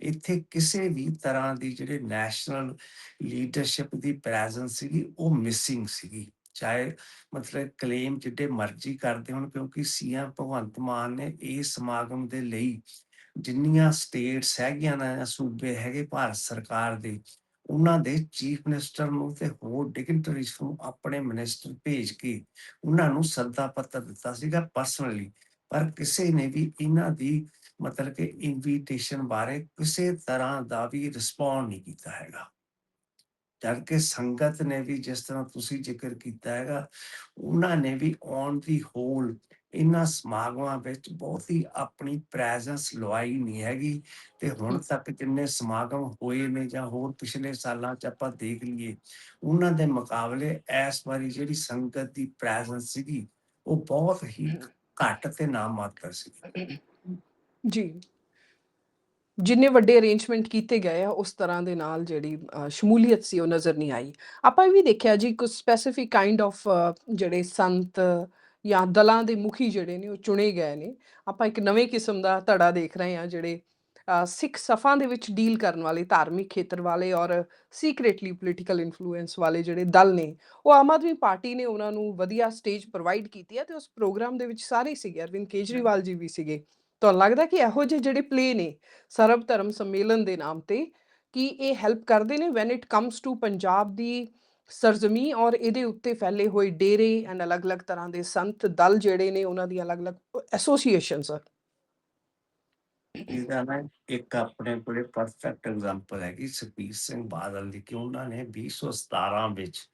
ਇੱਥੇ ਕਿਸੇ ਵੀ ਤਰ੍ਹਾਂ ਦੀ ਜਿਹੜੇ ਨੈਸ਼ਨਲ ਲੀਡਰਸ਼ਿਪ ਦੀ ਪ੍ਰੈਜ਼ੈਂਸ ਸੀਗੀ, ਉਹ ਮਿਸਿੰਗ ਸੀਗੀ। ਚਾਹੇ ਮਤਲਬ ਕਲੇਮ ਜਿੱਡੇ ਮਰਜ਼ੀ ਕਰਦੇ ਹੋਣ, ਕਿਉਂਕਿ ਸੀਐਮ ਭਗਵੰਤ ਮਾਨ ਨੇ ਇਹ ਸਮਾਗਮ ਦੇ ਲਈ ਜਿੰਨੀਆਂ ਸਟੇਟਸ ਹੈਗੀਆਂ ਨਾ ਜਾਂ ਸੂਬੇ ਹੈਗੇ ਭਾਰਤ ਸਰਕਾਰ ਦੇ ਉਹਨਾਂ ਦੇ ਚੀਫ ਮਿਨਿਸਟਰ ਨੂੰ ਤੇ ਹੋਰ ਡਿਗਨਟਰੀਜ਼ ਨੂੰ ਆਪਣੇ ਮਿਨਿਸਟਰ ਭੇਜ ਕੇ ਉਹਨਾਂ ਨੂੰ ਸੱਦਾ ਪੱਤਰ ਦਿੱਤਾ ਸੀਗਾ ਪਰਸਨਲੀ ਪਰ ਕਿਸੇ ਨੇ ਵੀ ਇਹਨਾਂ ਦੀ ਮਤਲਬ ਕਿ ਇਨਵੀਟੇਸ਼ਨ ਬਾਰੇ ਕਿਸੇ ਤਰ੍ਹਾਂ ਦਾ ਵੀ ਰਿਸਪੌਂਡ ਨਹੀਂ ਕੀਤਾ ਹੈਗਾ। ਜਦ ਕਿ ਸੰਗਤ ਨੇ ਵੀ ਜਿਸ ਤਰ੍ਹਾਂ ਤੁਸੀਂ ਜ਼ਿਕਰ ਕੀਤਾ ਹੈਗਾ, ਉਹਨਾਂ ਨੇ ਵੀ ਔਨ ਦੀ ਹੋਲ ਇਹਨਾਂ ਸਮਾਗਮਾਂ ਵਿੱਚ ਬਹੁਤ ਹੀ ਆਪਣੀ ਪ੍ਰੈਜ਼ੈਂਸ ਲਵਾਈ ਨਹੀਂ ਹੈਗੀ ਤੇ ਹੁਣ ਤੱਕ ਜਿੰਨੇ ਸਮਾਗਮ ਹੋਏ ਨੇ ਜਾਂ ਹੋਰ ਪਿਛਲੇ ਸਾਲਾਂ 'ਚ ਆਪਾਂ ਦੇਖ ਲਈਏ ਉਹਨਾਂ ਦੇ ਮੁਕਾਬਲੇ ਇਸ ਵਾਰੀ ਜਿਹੜੀ ਸੰਗਤ ਦੀ ਪ੍ਰੈਜ਼ੈਂਸ ਸੀਗੀ ਉਹ ਬਹੁਤ ਹੀ ਘੱਟ ਤੇ ਨਾ ਮਾਤਰ ਸੀ ਜੀ। ਜਿੰਨੇ ਵੱਡੇ ਅਰੇਂਜਮੈਂਟ ਕੀਤੇ ਗਏ ਆ ਉਸ ਤਰ੍ਹਾਂ ਦੇ ਨਾਲ ਜਿਹੜੀ ਸ਼ਮੂਲੀਅਤ ਸੀ ਉਹ ਨਜ਼ਰ ਨਹੀਂ ਆਈ। ਆਪਾਂ ਇਹ ਵੀ ਦੇਖਿਆ ਜੀ ਕੁਝ ਸਪੈਸੀਫਿਕ ਕਾਈਂਡ ਆਫ ਜਿਹੜੇ ਸੰਤ ਜਾਂ ਦਲਾਂ ਦੇ ਮੁਖੀ ਜਿਹੜੇ ਨੇ ਉਹ ਚੁਣੇ ਗਏ ਨੇ। ਆਪਾਂ ਇੱਕ ਨਵੇਂ ਕਿਸਮ ਦਾ ਧੜਾ ਦੇਖ ਰਹੇ ਹਾਂ ਜਿਹੜੇ ਸਿੱਖ ਸਫਾਂ ਦੇ ਵਿੱਚ ਡੀਲ ਕਰਨ ਵਾਲੇ, ਧਾਰਮਿਕ ਖੇਤਰ ਵਾਲੇ ਔਰ ਸੀਕ੍ਰੀਟਲੀ ਪੋਲੀਟੀਕਲ ਇਨਫਲੂਐਂਸ ਵਾਲੇ ਜਿਹੜੇ ਦਲ ਨੇ, ਉਹ ਆਮ ਆਦਮੀ ਪਾਰਟੀ ਨੇ ਉਹਨਾਂ ਨੂੰ ਵਧੀਆ ਸਟੇਜ ਪ੍ਰੋਵਾਈਡ ਕੀਤੀ ਹੈ ਤੇ ਉਸ ਪ੍ਰੋਗਰਾਮ ਦੇ ਵਿੱਚ ਸਾਰੇ ਸੀਗੇ। ਅਰਵਿੰਦ ਕੇਜਰੀਵਾਲ ਜੀ ਵੀ ਸੀਗੇ। ਤੁਹਾਨੂੰ ਲੱਗਦਾ ਕਿ ਇਹੋ ਜਿਹੇ ਜਿਹੜੇ ਪਲੇ ਨੇ ਸਰਬ ਧਰਮ ਸੰਮੇਲਨ ਦੇ ਨਾਮ ਤੇ, ਕਿ ਇਹ ਹੈਲਪ ਕਰਦੇ ਨੇ? When it comes to Punjab ਦੀ ਸਰਜ਼ਮੀ ਔਰ ਇਹਦੇ ਉੱਤੇ ਫੈਲੇ ਹੋਏ ਡੇਰੇ ਐਂਡ ਅਲੱਗ-ਅਲੱਗ ਤਰ੍ਹਾਂ ਦੇ ਸੰਤ ਦਲ ਜਿਹੜੇ ਨੇ ਉਹਨਾਂ ਦੀ ਅਲੱਗ-ਅਲੱਗ ਐਸੋਸੀਏਸ਼ਨਸ ਇਹਦਾ ਨਾ ਇੱਕ ਆਪਣੇ ਕੋਲੇ ਪਰਫੈਕਟ ਐਗਜ਼ਾਮਪਲ ਹੈ ਕਿ ਸੁਖਬੀਰ ਸਿੰਘ ਬਾਦਲ ਦੀ ਕਿ ਉਹਨਾਂ ਨੇ 2017 ਵਿੱਚ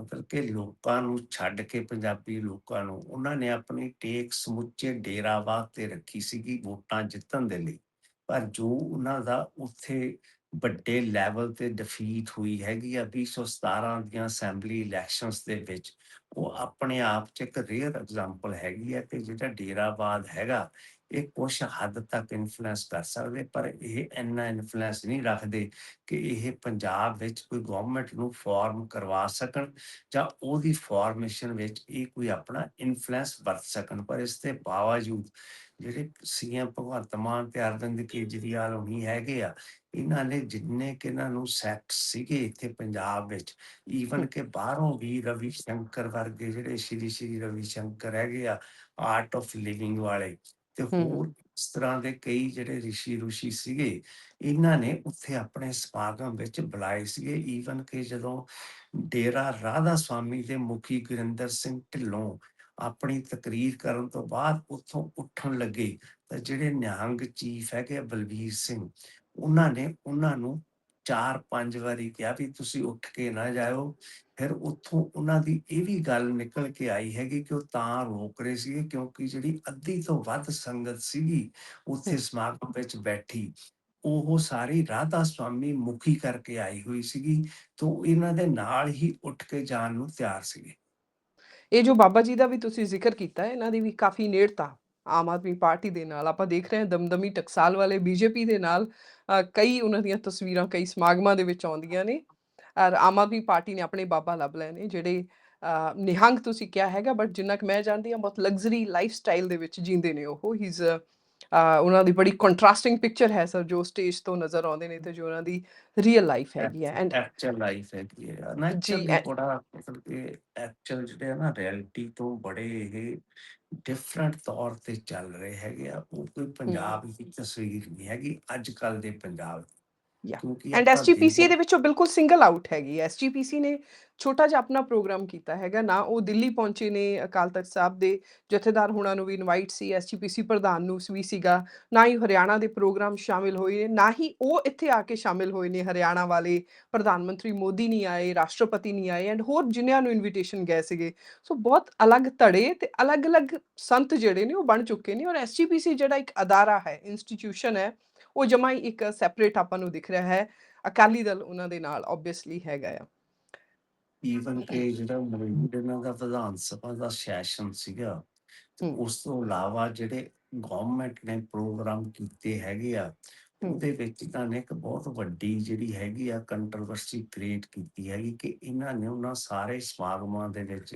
ਮਤਲਬ ਕਿ ਲੋਕਾਂ ਨੂੰ ਛੱਡ ਕੇ ਪੰਜਾਬੀ ਲੋਕਾਂ ਨੂੰ ਉਹਨਾਂ ਨੇ ਆਪਣੀ ਟੇਕ ਸਮੁੱਚੇ ਡੇਰਾਵਾਦ ਤੇ ਰੱਖੀ ਸੀਗੀ ਵੋਟਾਂ ਜਿੱਤਣ ਦੇ ਲਈ। ਪਰ ਜੋ ਉਹਨਾਂ ਦਾ ਉੱਥੇ ਵੱਡੇ ਲੈਵਲ ਤੇ ਡਿਫੀਟ ਹੋਈ ਹੈਗੀ ਆ 2017 ਦੀਆਂ ਅਸੈਂਬਲੀ ਇਲੈਕਸ਼ਨਸ ਦੇ ਵਿੱਚ। ਉਹ ਆਪਣੇ ਆਪ 'ਚ ਇੱਕ ਰੇਅਰ ਐਗਜ਼ਾਮਪਲ ਹੈਗੀ ਆ ਕਿ ਜਿਹੜਾ ਡੇਰਾਬਾਦ ਹੈਗਾ, ਇਹ ਕੁਛ ਹੱਦ ਤੱਕ ਇਨਫਲੂਐਂਸ ਕਰ ਸਕਦੇ, ਪਰ ਇਹ ਇੰਨਾ ਇਨਫਲੂਐਂਸ ਨਹੀਂ ਰੱਖਦੇ ਕਿ ਇਹ ਪੰਜਾਬ ਵਿੱਚ ਕੋਈ ਗਵਰਨਮੈਂਟ ਨੂੰ ਫਾਰਮ ਕਰਵਾ ਸਕਣ ਜਾਂ ਉਹਦੀ ਫਾਰਮੇਸ਼ਨ ਵਿੱਚ ਇਹ ਕੋਈ ਆਪਣਾ ਇਨਫਲੂਐਂਸ ਵਰਤ ਸਕਣ। ਪਰ ਇਸ ਦੇ ਬਾਵਜੂਦ ਜਿਹੜੇ ਸੀਐਮ ਭਗਵੰਤ ਮਾਨ ਤੇ ਅਰਵਿੰਦ ਕੇਜਰੀਵਾਲ ਹੁਣੀ ਹੈਗੇ ਆ ਇਹਨਾਂ ਨੇ ਜਿੰਨੇ ਕਿ ਇਹਨਾਂ ਨੂੰ ਸੈਕਟ ਸੀਗੇ ਇੱਥੇ ਪੰਜਾਬ ਵਿੱਚ ਈਵਨ ਕਿ ਬਾਹਰੋਂ ਵੀ ਰਵੀ ਸ਼ੰਕਰ ਵਰਗੇ ਜਿਹੜੇ ਸ਼੍ਰੀ ਸ਼੍ਰੀ ਰਵੀ ਸ਼ੰਕਰ ਹੈਗੇ ਆ ਆਰਟ ਆਫ ਲਿਵਿੰਗ ਵਾਲੇ ਤੇ। ਹੋਰ ਇਸ ਤਰ੍ਹਾਂ ਦੇ ਕਈ ਜਿਹੜੇ ਰਿਸ਼ੀ ਰੁਸ਼ੀ ਸੀਗੇ ਇਹਨਾਂ ਨੇ ਉੱਥੇ ਆਪਣੇ ਸਮਾਗਮ ਵਿੱਚ ਬੁਲਾਏ ਸੀਗੇ ਈਵਨ ਕਿ ਜਦੋਂ ਡੇਰਾ ਰਾਧਾ ਸਵਾਮੀ ਦੇ ਮੁਖੀ ਗੁਰਿੰਦਰ ਸਿੰਘ ਢਿੱਲੋਂ ਆਪਣੀ ਤਕਰੀਰ ਕਰਨ ਤੋਂ ਬਾਅਦ ਉੱਥੋਂ ਉੱਠਣ ਲੱਗੇ ਤਾਂ ਜਿਹੜੇ ਨਿਹੰਗ ਚੀਫ ਹੈਗੇ ਬਲਬੀਰ ਸਿੰਘ ਉਹਨਾਂ ਨੇ ਉਹਨਾਂ ਨੂੰ ਚਾਰ ਪੰਜ ਵਾਰੀ ਕਿਹਾ ਵੀ ਤੁਸੀਂ ਉੱਠ ਕੇ ਨਾ ਜਾਇਓ ਫਿਰ ਉੱਥੋਂ ਉਹਨਾਂ ਦੀ ਇਹ ਵੀ ਗੱਲ ਨਿਕਲ ਕੇ ਆਈ ਹੈਗੀ ਕਿ ਉਹ ਤਾਂ ਰੋਕ ਰਹੇ ਸੀਗੇ ਕਿਉਂਕਿ ਜਿਹੜੀ ਅੱਧੀ ਤੋਂ ਵੱਧ ਸੰਗਤ ਸੀਗੀ ਉੱਥੇ। ਸਮਾਗਮ ਵਿੱਚ ਬੈਠੀ ਉਹ ਸਾਰੀ ਰਾਧਾ ਸਵਾਮੀ ਮੁਖੀ ਕਰਕੇ ਆਈ ਹੋਈ ਸੀਗੀ ਤੋਂ ਇਹਨਾਂ ਦੇ ਨਾਲ ਹੀ ਉੱਠ ਕੇ ਜਾਣ ਨੂੰ ਤਿਆਰ ਸੀਗੇ ਇਹ ਜੋ ਬਾਬਾ ਜੀ ਦਾ ਵੀ ਤੁਸੀਂ ਜ਼ਿਕਰ ਕੀਤਾ ਹੈ ਇਹਨਾਂ ਦੀ ਵੀ ਕਾਫੀ ਨੇੜਤਾ ਆਮ ਆਦਮੀ ਪਾਰਟੀ ਦੇ ਨਾਲ, ਆਪਾਂ ਦੇਖ ਰਹੇ ਹਾਂ ਦਮਦਮੀ ਟਕਸਾਲ ਵਾਲੇ ਬੀਜੇਪੀ ਦੇ ਨਾਲ ਕਈ ਉਹਨਾਂ ਦੀਆਂ ਤਸਵੀਰਾਂ, ਕਈ ਸਮਾਗਮਾਂ ਦੇ ਵਿੱਚ ਆਉਂਦੀਆਂ ਨੇ, ਔਰ ਆਮ ਆਦਮੀ ਪਾਰਟੀ ਨੇ ਆਪਣੇ ਬਾਬਾ ਲੱਭ ਲਏ ਨੇ, ਜਿਹੜੇ ਨਿਹੰਗ ਤੁਸੀਂ ਕਿਹਾ ਹੈਗਾ ਬਟ ਜਿੰਨਾ ਕਿ ਮੈਂ ਜਾਣਦੀ ਹਾਂ, ਬਹੁਤ ਲਗਜ਼ਰੀ ਲਾਈਫ ਸਟਾਈਲ ਦੇ ਵਿੱਚ ਜੀਂਦੇ ਨੇ ਉਹ ਹੀ ਇਜ਼ ਉਹਨਾਂ ਦੀ ਬੜੀ ਕੰਟਰਾਸਟਿੰਗ ਪਿਕਚਰ ਹੈ ਸਰ ਜੋ ਸਟੇਜ ਤੋਂ ਨਜ਼ਰ ਆਉਂਦੇ ਨੇ ਤੇ ਜੋ ਉਹਨਾਂ ਦੀ ਰੀਅਲ ਲਾਈਫ ਹੈਗੀ ਹੈ ਐਂਡ ਐਕਚੁਅਲ ਲਾਈਫ ਹੈਗੀ ਹੈ ਨਾ ਜੀ ਬੜਾ ਮਤਲਬ ਕਿ ਐਕਚੁਅਲ ਜਿਹੜੇ ਆ ਨਾ ਰਿਐਲਿਟੀ ਤੋਂ ਬੜੇ ਇਹ ਡਿਫਰੈਂਟ ਤੌਰ ਤੇ ਚੱਲ ਰਹੇ ਹੈਗੇ ਆ ਉਹ ਕੋਈ ਪੰਜਾਬ ਦੀ ਤਸਵੀਰ ਨਹੀਂ ਹੈਗੀ ਅੱਜ ਕੱਲ ਦੇ ਪੰਜਾਬ ਕਿਉਂਕਿ ਐਂਡ ਐਸਜੀਪੀਸੀ ਦੇਖਦੇ ਦੇ ਵਿੱਚੋਂ ਬਿਲਕੁਲ ਸਿੰਗਲ ਆਊਟ ਹੈਗੀ ਐਸਜੀਪੀਸੀ ਨੇ ਛੋਟਾ ਜਿਹਾ ਆਪਣਾ ਪ੍ਰੋਗਰਾਮ ਕੀਤਾ ਹੈਗਾ ਨਾ ਉਹ ਦਿੱਲੀ ਪਹੁੰਚੇ ਨੇ ਅਕਾਲ ਤਖਤ ਸਾਹਿਬ ਦੇ ਜਥੇਦਾਰ ਹੁਣਾਂ ਨੂੰ ਵੀ ਇਨਵਾਈਟ ਸੀ ਐਸਜੀਪੀਸੀ ਪ੍ਰਧਾਨ ਨੂੰ ਵੀ ਸੀਗਾ ਨਾ ਹੀ ਹਰਿਆਣਾ ਦੇ ਪ੍ਰੋਗਰਾਮ ਸ਼ਾਮਿਲ ਹੋਏ ਨੇ ਨਾ ਹੀ ਉਹ ਇੱਥੇ ਆ ਕੇ ਸ਼ਾਮਿਲ ਹੋਏ ਨੇ ਹਰਿਆਣਾ ਵਾਲੇ ਪ੍ਰਧਾਨ ਮੰਤਰੀ ਮੋਦੀ ਨਹੀਂ ਆਏ ਰਾਸ਼ਟਰਪਤੀ ਨਹੀਂ ਆਏ ਐਂਡ ਹੋਰ ਜਿਨ੍ਹਾਂ ਨੂੰ ਇਨਵੀਟੇਸ਼ਨ ਗਏ ਸੀਗੇ ਸੋ ਬਹੁਤ ਅਲੱਗ ਧੜੇ ਤੇ ਅਲੱਗ-ਅਲੱਗ ਸੰਤ ਜਿਹੜੇ ਨੇ ਉਹ ਬਣ ਚੁੱਕੇ ਨੇ ਔਰ ਐਸਜੀਪੀਸੀ ਜਿਹੜਾ ਇੱਕ ਅਦਾਰਾ ਹੈ ਇੰਸਟੀਟਿਊਸ਼ਨ ਹੈ ਉਹ ਜਮਾ ਹੀ ਇੱਕ ਸੈਪਰੇਟ ਆਪਾਂ ਨੂੰ ਦਿਖ ਰਿਹਾ ਹੈ ਅਕਾਲੀ ਦਲ ਉਹਨਾਂ ਦੇ ਨਾਲ ਆਬਵੀਅਸਲੀ ਹੈਗਾ ਆ ਈਵਨ ਕਿ ਜਿਹੜਾ ਮੌਜੂਦ ਇਹਨਾਂ ਦਾ ਵਿਧਾਨ ਸਭਾ ਦਾ ਸੈਸ਼ਨ ਸੀਗਾ ਤੇ। ਉਸ ਤੋਂ ਇਲਾਵਾ ਜਿਹੜੇ ਗਵਰਨਮੈਂਟ ਨੇ ਪ੍ਰੋਗਰਾਮ ਕੀਤੇ ਹੈਗੇ ਆ। ਉਹਦੇ ਵਿੱਚ ਇਹਨਾਂ ਨੇ ਇੱਕ ਬਹੁਤ ਵੱਡੀ ਜਿਹੜੀ ਹੈਗੀ ਆ ਕੰਟਰੋਵਰਸੀ ਕ੍ਰੀਏਟ ਕੀਤੀ ਹੈਗੀ ਕਿ ਇਹਨਾਂ ਨੇ ਉਹਨਾਂ ਸਾਰੇ ਸਮਾਗਮਾਂ ਦੇ ਵਿੱਚ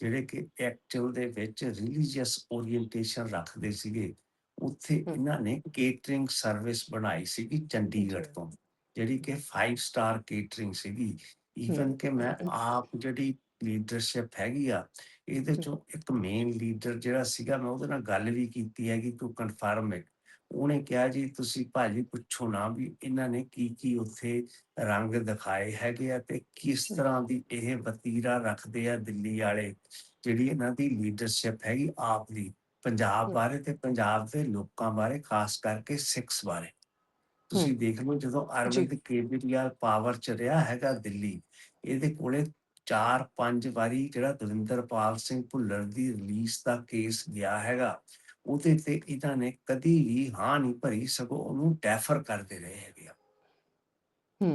ਜਿਹੜੇ ਕਿ ਐਕਚੁਅਲ ਦੇ ਵਿੱਚ ਰਿਲੀਜੀਅਸ ਓਰੀਐਂਟੇਸ਼ਨ ਰੱਖਦੇ ਸੀਗੇ ਉੱਥੇ। ਇਹਨਾਂ ਨੇ ਕੇਟਰਿੰਗ ਸਰਵਿਸ ਬਣਾਈ ਸੀਗੀ ਚੰਡੀਗੜ੍ਹ। ਤੋਂ ਜਿਹੜੀ ਕਿ 5 ਸਟਾਰ ਕੇਟਰਿੰਗ ਸੀਗੀ ਈਵਨ ਕਿ ਮੈਂ। ਆਪ ਜਿਹੜੀ ਲੀਡਰਸ਼ਿਪ ਹੈਗੀ ਆ ਇਹਦੇ ਚੋਂ ਇੱਕ ਮੇਨ ਲੀਡਰ ਜਿਹੜਾ ਸੀਗਾ ਮੈਂ ਉਹਦੇ ਨਾਲ ਗੱਲ ਵੀ ਕੀਤੀ ਹੈਗੀ ਕਿ ਕਨਫਰਮ ਹੈ ਉਹਨੇ ਕਿਹਾ ਜੀ ਤੁਸੀਂ ਭਾਜੀ ਪੁੱਛੋ ਨਾ ਵੀ ਇਹਨਾਂ ਨੇ ਕੀ ਕੀ ਉੱਥੇ ਰੰਗ ਦਿਖਾਏ ਹੈਗੇ ਆ ਤੇ ਕਿਸ। ਤਰ੍ਹਾਂ ਦੀ ਇਹ ਵਤੀਰਾ ਰੱਖਦੇ ਆ ਦਿੱਲੀ ਵਾਲੇ ਜਿਹੜੀ ਇਹਨਾਂ ਦੀ ਲੀਡਰਸ਼ਿਪ ਹੈਗੀ ਆਪ ਦੀ ਪੰਜਾਬ। ਬਾਰੇ ਤੇ ਪੰਜਾਬ ਦੇ ਲੋਕਾਂ ਬਾਰੇ ਖਾਸ ਕਰਕੇ ਸਿੱਖਸ ਬਾਰੇ। ਤੁਸੀਂ ਦੇਖ ਲਓ ਜਦੋਂ ਅਰਵਿੰਦ ਕੇਜਰੀਵਾਲ ਪਾਵਰ ਚ ਰਿਹਾ ਹੈਗਾ ਦਿੱਲੀ ਇਹਦੇ ਕੋਲੇ 4-5 ਵਾਰੀ ਜਿਹੜਾ ਦਵਿੰਦਰਪਾਲ ਸਿੰਘ ਭੁੱਲਰ ਦੀ ਰਿਲੀਜ਼ ਦਾ ਕੇਸ ਗਿਆ ਹੈਗਾ ਉਹਦੇ ਤੇ ਇਹਨਾਂ ਨੇ ਕਦੀ ਵੀ ਹਾਂ ਨਹੀਂ ਭਰੀ ਸਗੋਂ ਉਹਨੂੰ ਡੈਫਰ ਕਰਦੇ ਰਹੇ ਹੈਗੇ ਆ। ਹੂੰ।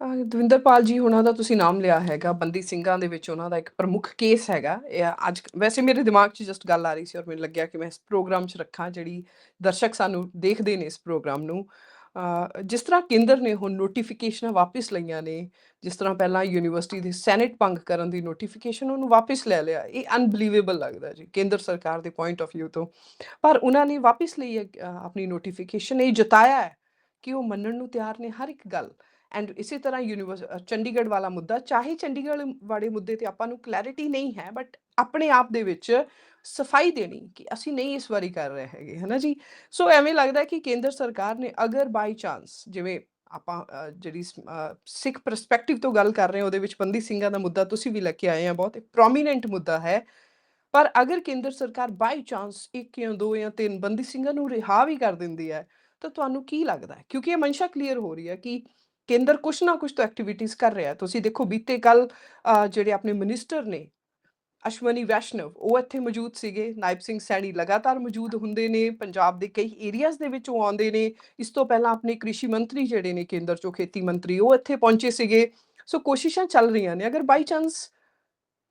ਅਹ ਦਵਿੰਦਰਪਾਲ ਜੀ ਉਹਨਾਂ ਦਾ ਤੁਸੀਂ ਨਾਮ ਲਿਆ ਹੈਗਾ ਬੰਦੀ ਸਿੰਘਾਂ ਦੇ ਵਿੱਚ ਉਹਨਾਂ ਦਾ ਇੱਕ ਪ੍ਰਮੁੱਖ ਕੇਸ ਹੈਗਾ। ਇਹ ਅੱਜ ਵੈਸੇ ਮੇਰੇ ਦਿਮਾਗ 'ਚ ਜਸਟ ਗੱਲ ਆ ਰਹੀ ਸੀ ਔਰ ਮੈਨੂੰ ਲੱਗਿਆ ਕਿ ਮੈਂ ਇਸ ਪ੍ਰੋਗਰਾਮ 'ਚ ਰੱਖਾਂ ਜਿਹੜੀ ਦਰਸ਼ਕ ਸਾਨੂੰ ਦੇਖਦੇ ਨੇ ਇਸ ਪ੍ਰੋਗਰਾਮ ਨੂੰ। ਅਹ ਜਿਸ ਤਰ੍ਹਾਂ ਕੇਂਦਰ ਨੇ ਹੁਣ ਨੋਟੀਫਿਕੇਸ਼ਨਾਂ ਵਾਪਸ ਲਈਆਂ ਨੇ ਜਿਸ ਤਰ੍ਹਾਂ ਪਹਿਲਾਂ ਯੂਨੀਵਰਸਿਟੀ ਦੇ ਸੈਨੇਟ ਭੰਗ ਕਰਨ ਦੀ ਨੋਟੀਫਿਕੇਸ਼ਨ ਉਹਨੂੰ ਵਾਪਸ ਲੈ ਲਿਆ ਇਹ ਅਨਬਲੀਵੇਬਲ ਲੱਗਦਾ ਜੀ ਕੇਂਦਰ ਸਰਕਾਰ ਦੇ ਪੁਆਇੰਟ ਆਫ View ਤੋਂ। ਪਰ ਉਹਨਾਂ ਨੇ ਵਾਪਸ ਲਈ ਹੈ, ਅਹ ਆਪਣੀ ਨੋਟੀਫਿਕੇਸ਼ਨ ਇਹ ਜਤਾਇਆ ਹੈ ਕਿ ਉਹ ਮੰਨਣ ਨੂੰ ਤਿਆਰ ਨੇ ਹਰ ਇੱਕ ਗੱਲ। ਐਂਡ ਇਸੇ ਤਰ੍ਹਾਂ ਯੂਨੀਵਰਸ ਚੰਡੀਗੜ੍ਹ ਵਾਲਾ ਮੁੱਦਾ, ਚਾਹੇ ਚੰਡੀਗੜ੍ਹ ਵਾਲੇ ਮੁੱਦੇ ਤੇ ਆਪਾਂ ਨੂੰ ਕਲੈਰਿਟੀ ਨਹੀਂ ਹੈ ਬਟ ਆਪਣੇ ਆਪ ਦੇ ਵਿੱਚ ਸਫ਼ਾਈ ਦੇਣੀ ਕਿ ਅਸੀਂ ਨਹੀਂ ਇਸ ਵਾਰੀ ਕਰ ਰਹੇ ਹੈਗੇ, ਹਨਾ ਜੀ? ਸੋ ਐਵੇਂ ਲੱਗਦਾ ਕਿ ਕੇਂਦਰ ਸਰਕਾਰ ਨੇ ਅਗਰ ਬਾਈ ਚਾਂਸ ਜਿਵੇਂ ਆਪਾਂ ਜਿਹੜੀ ਸਿੱਖ ਪਰਸਪੈਕਟਿਵ ਤੋਂ ਗੱਲ ਕਰ ਰਹੇ ਹਾਂ, ਉਹਦੇ ਵਿੱਚ ਬੰਦੀ ਸਿੰਘਾਂ ਦਾ ਮੁੱਦਾ ਤੁਸੀਂ ਵੀ ਲੈ ਕੇ ਆਏ ਆ ਬਹੁਤ ਪ੍ਰੋਮੀਨੈਂਟ ਮੁੱਦਾ ਹੈ। ਪਰ ਅਗਰ ਕੇਂਦਰ ਸਰਕਾਰ ਬਾਈ ਚਾਂਸ ਇੱਕ ਜਾਂ ਦੋ ਜਾਂ ਤਿੰਨ ਬੰਦੀ ਸਿੰਘਾਂ ਨੂੰ ਰਿਹਾ ਵੀ ਕਰ ਦਿੰਦੀ ਹੈ, ਤਾਂ ਤੁਹਾਨੂੰ ਕੀ ਲੱਗਦਾ ਕਿਉਂਕਿ ਇਹ ਮਨਸ਼ਾ ਕਲੀਅਰ ਹੋ ਰਹੀ ਹੈ ਕਿ ਕੇਂਦਰ ਕੁਛ ਨਾ ਕੁਛ ਤਾਂ ਐਕਟੀਵਿਟੀਜ਼ ਕਰ ਰਿਹਾ ਤੁਸੀਂ ਦੇਖੋ ਬੀਤੇ ਕੱਲ ਜਿਹੜੇ ਆਪਣੇ ਮਿਨਿਸਟਰ ਨੇ ਅਸ਼ਵਨੀ ਵੈਸ਼ਨਵ ਉਹ ਇੱਥੇ ਮੌਜੂਦ ਸੀਗੇ। ਨਾਇਬ ਸਿੰਘ ਸੈਣੀ ਲਗਾਤਾਰ ਮੌਜੂਦ ਹੁੰਦੇ ਨੇ। ਪੰਜਾਬ ਦੇ ਕਈ ਏਰੀਆਜ਼ ਦੇ ਵਿੱਚ ਉਹ ਆਉਂਦੇ ਨੇ। ਇਸ ਤੋਂ ਪਹਿਲਾਂ ਆਪਣੇ ਕ੍ਰਿਸ਼ੀ ਮੰਤਰੀ ਜਿਹੜੇ ਨੇ ਕੇਂਦਰ ਚੋਂ ਖੇਤੀ ਮੰਤਰੀ ਉਹ ਇੱਥੇ ਪਹੁੰਚੇ ਸੀਗੇ। ਸੋ ਕੋਸ਼ਿਸ਼ਾਂ ਚੱਲ ਰਹੀਆਂ ਨੇ। ਅਗਰ ਬਾਈ ਚਾਂਸ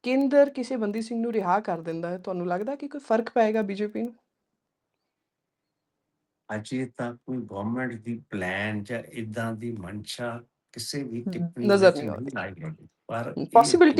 ਕੇਂਦਰ ਕਿਸੇ ਬੰਦੀ ਸਿੰਘ ਨੂੰ ਰਿਹਾ ਕਰ ਦਿੰਦਾ ਹੈ ਤੁਹਾਨੂੰ ਲੱਗਦਾ ਕਿ ਕੋਈ ਫ਼ਰਕ ਪਏਗਾ ਬੀਜੇਪੀ ਨੂੰ? ਅਜੇ ਤੱਕ ਕੋਈ ਗਵਰਨਮੈਂਟ ਦੀ ਪਲਾਨ ਜਾਂ ਇਦਾਂ ਦੀ ਮਨਸ਼ਾ ਕਿਸੇ ਵੀ ਟਿੱਪਣੀ ਨਜ਼ਰ ਨਹੀਂ ਆਉਂਦੀ। ਪਰ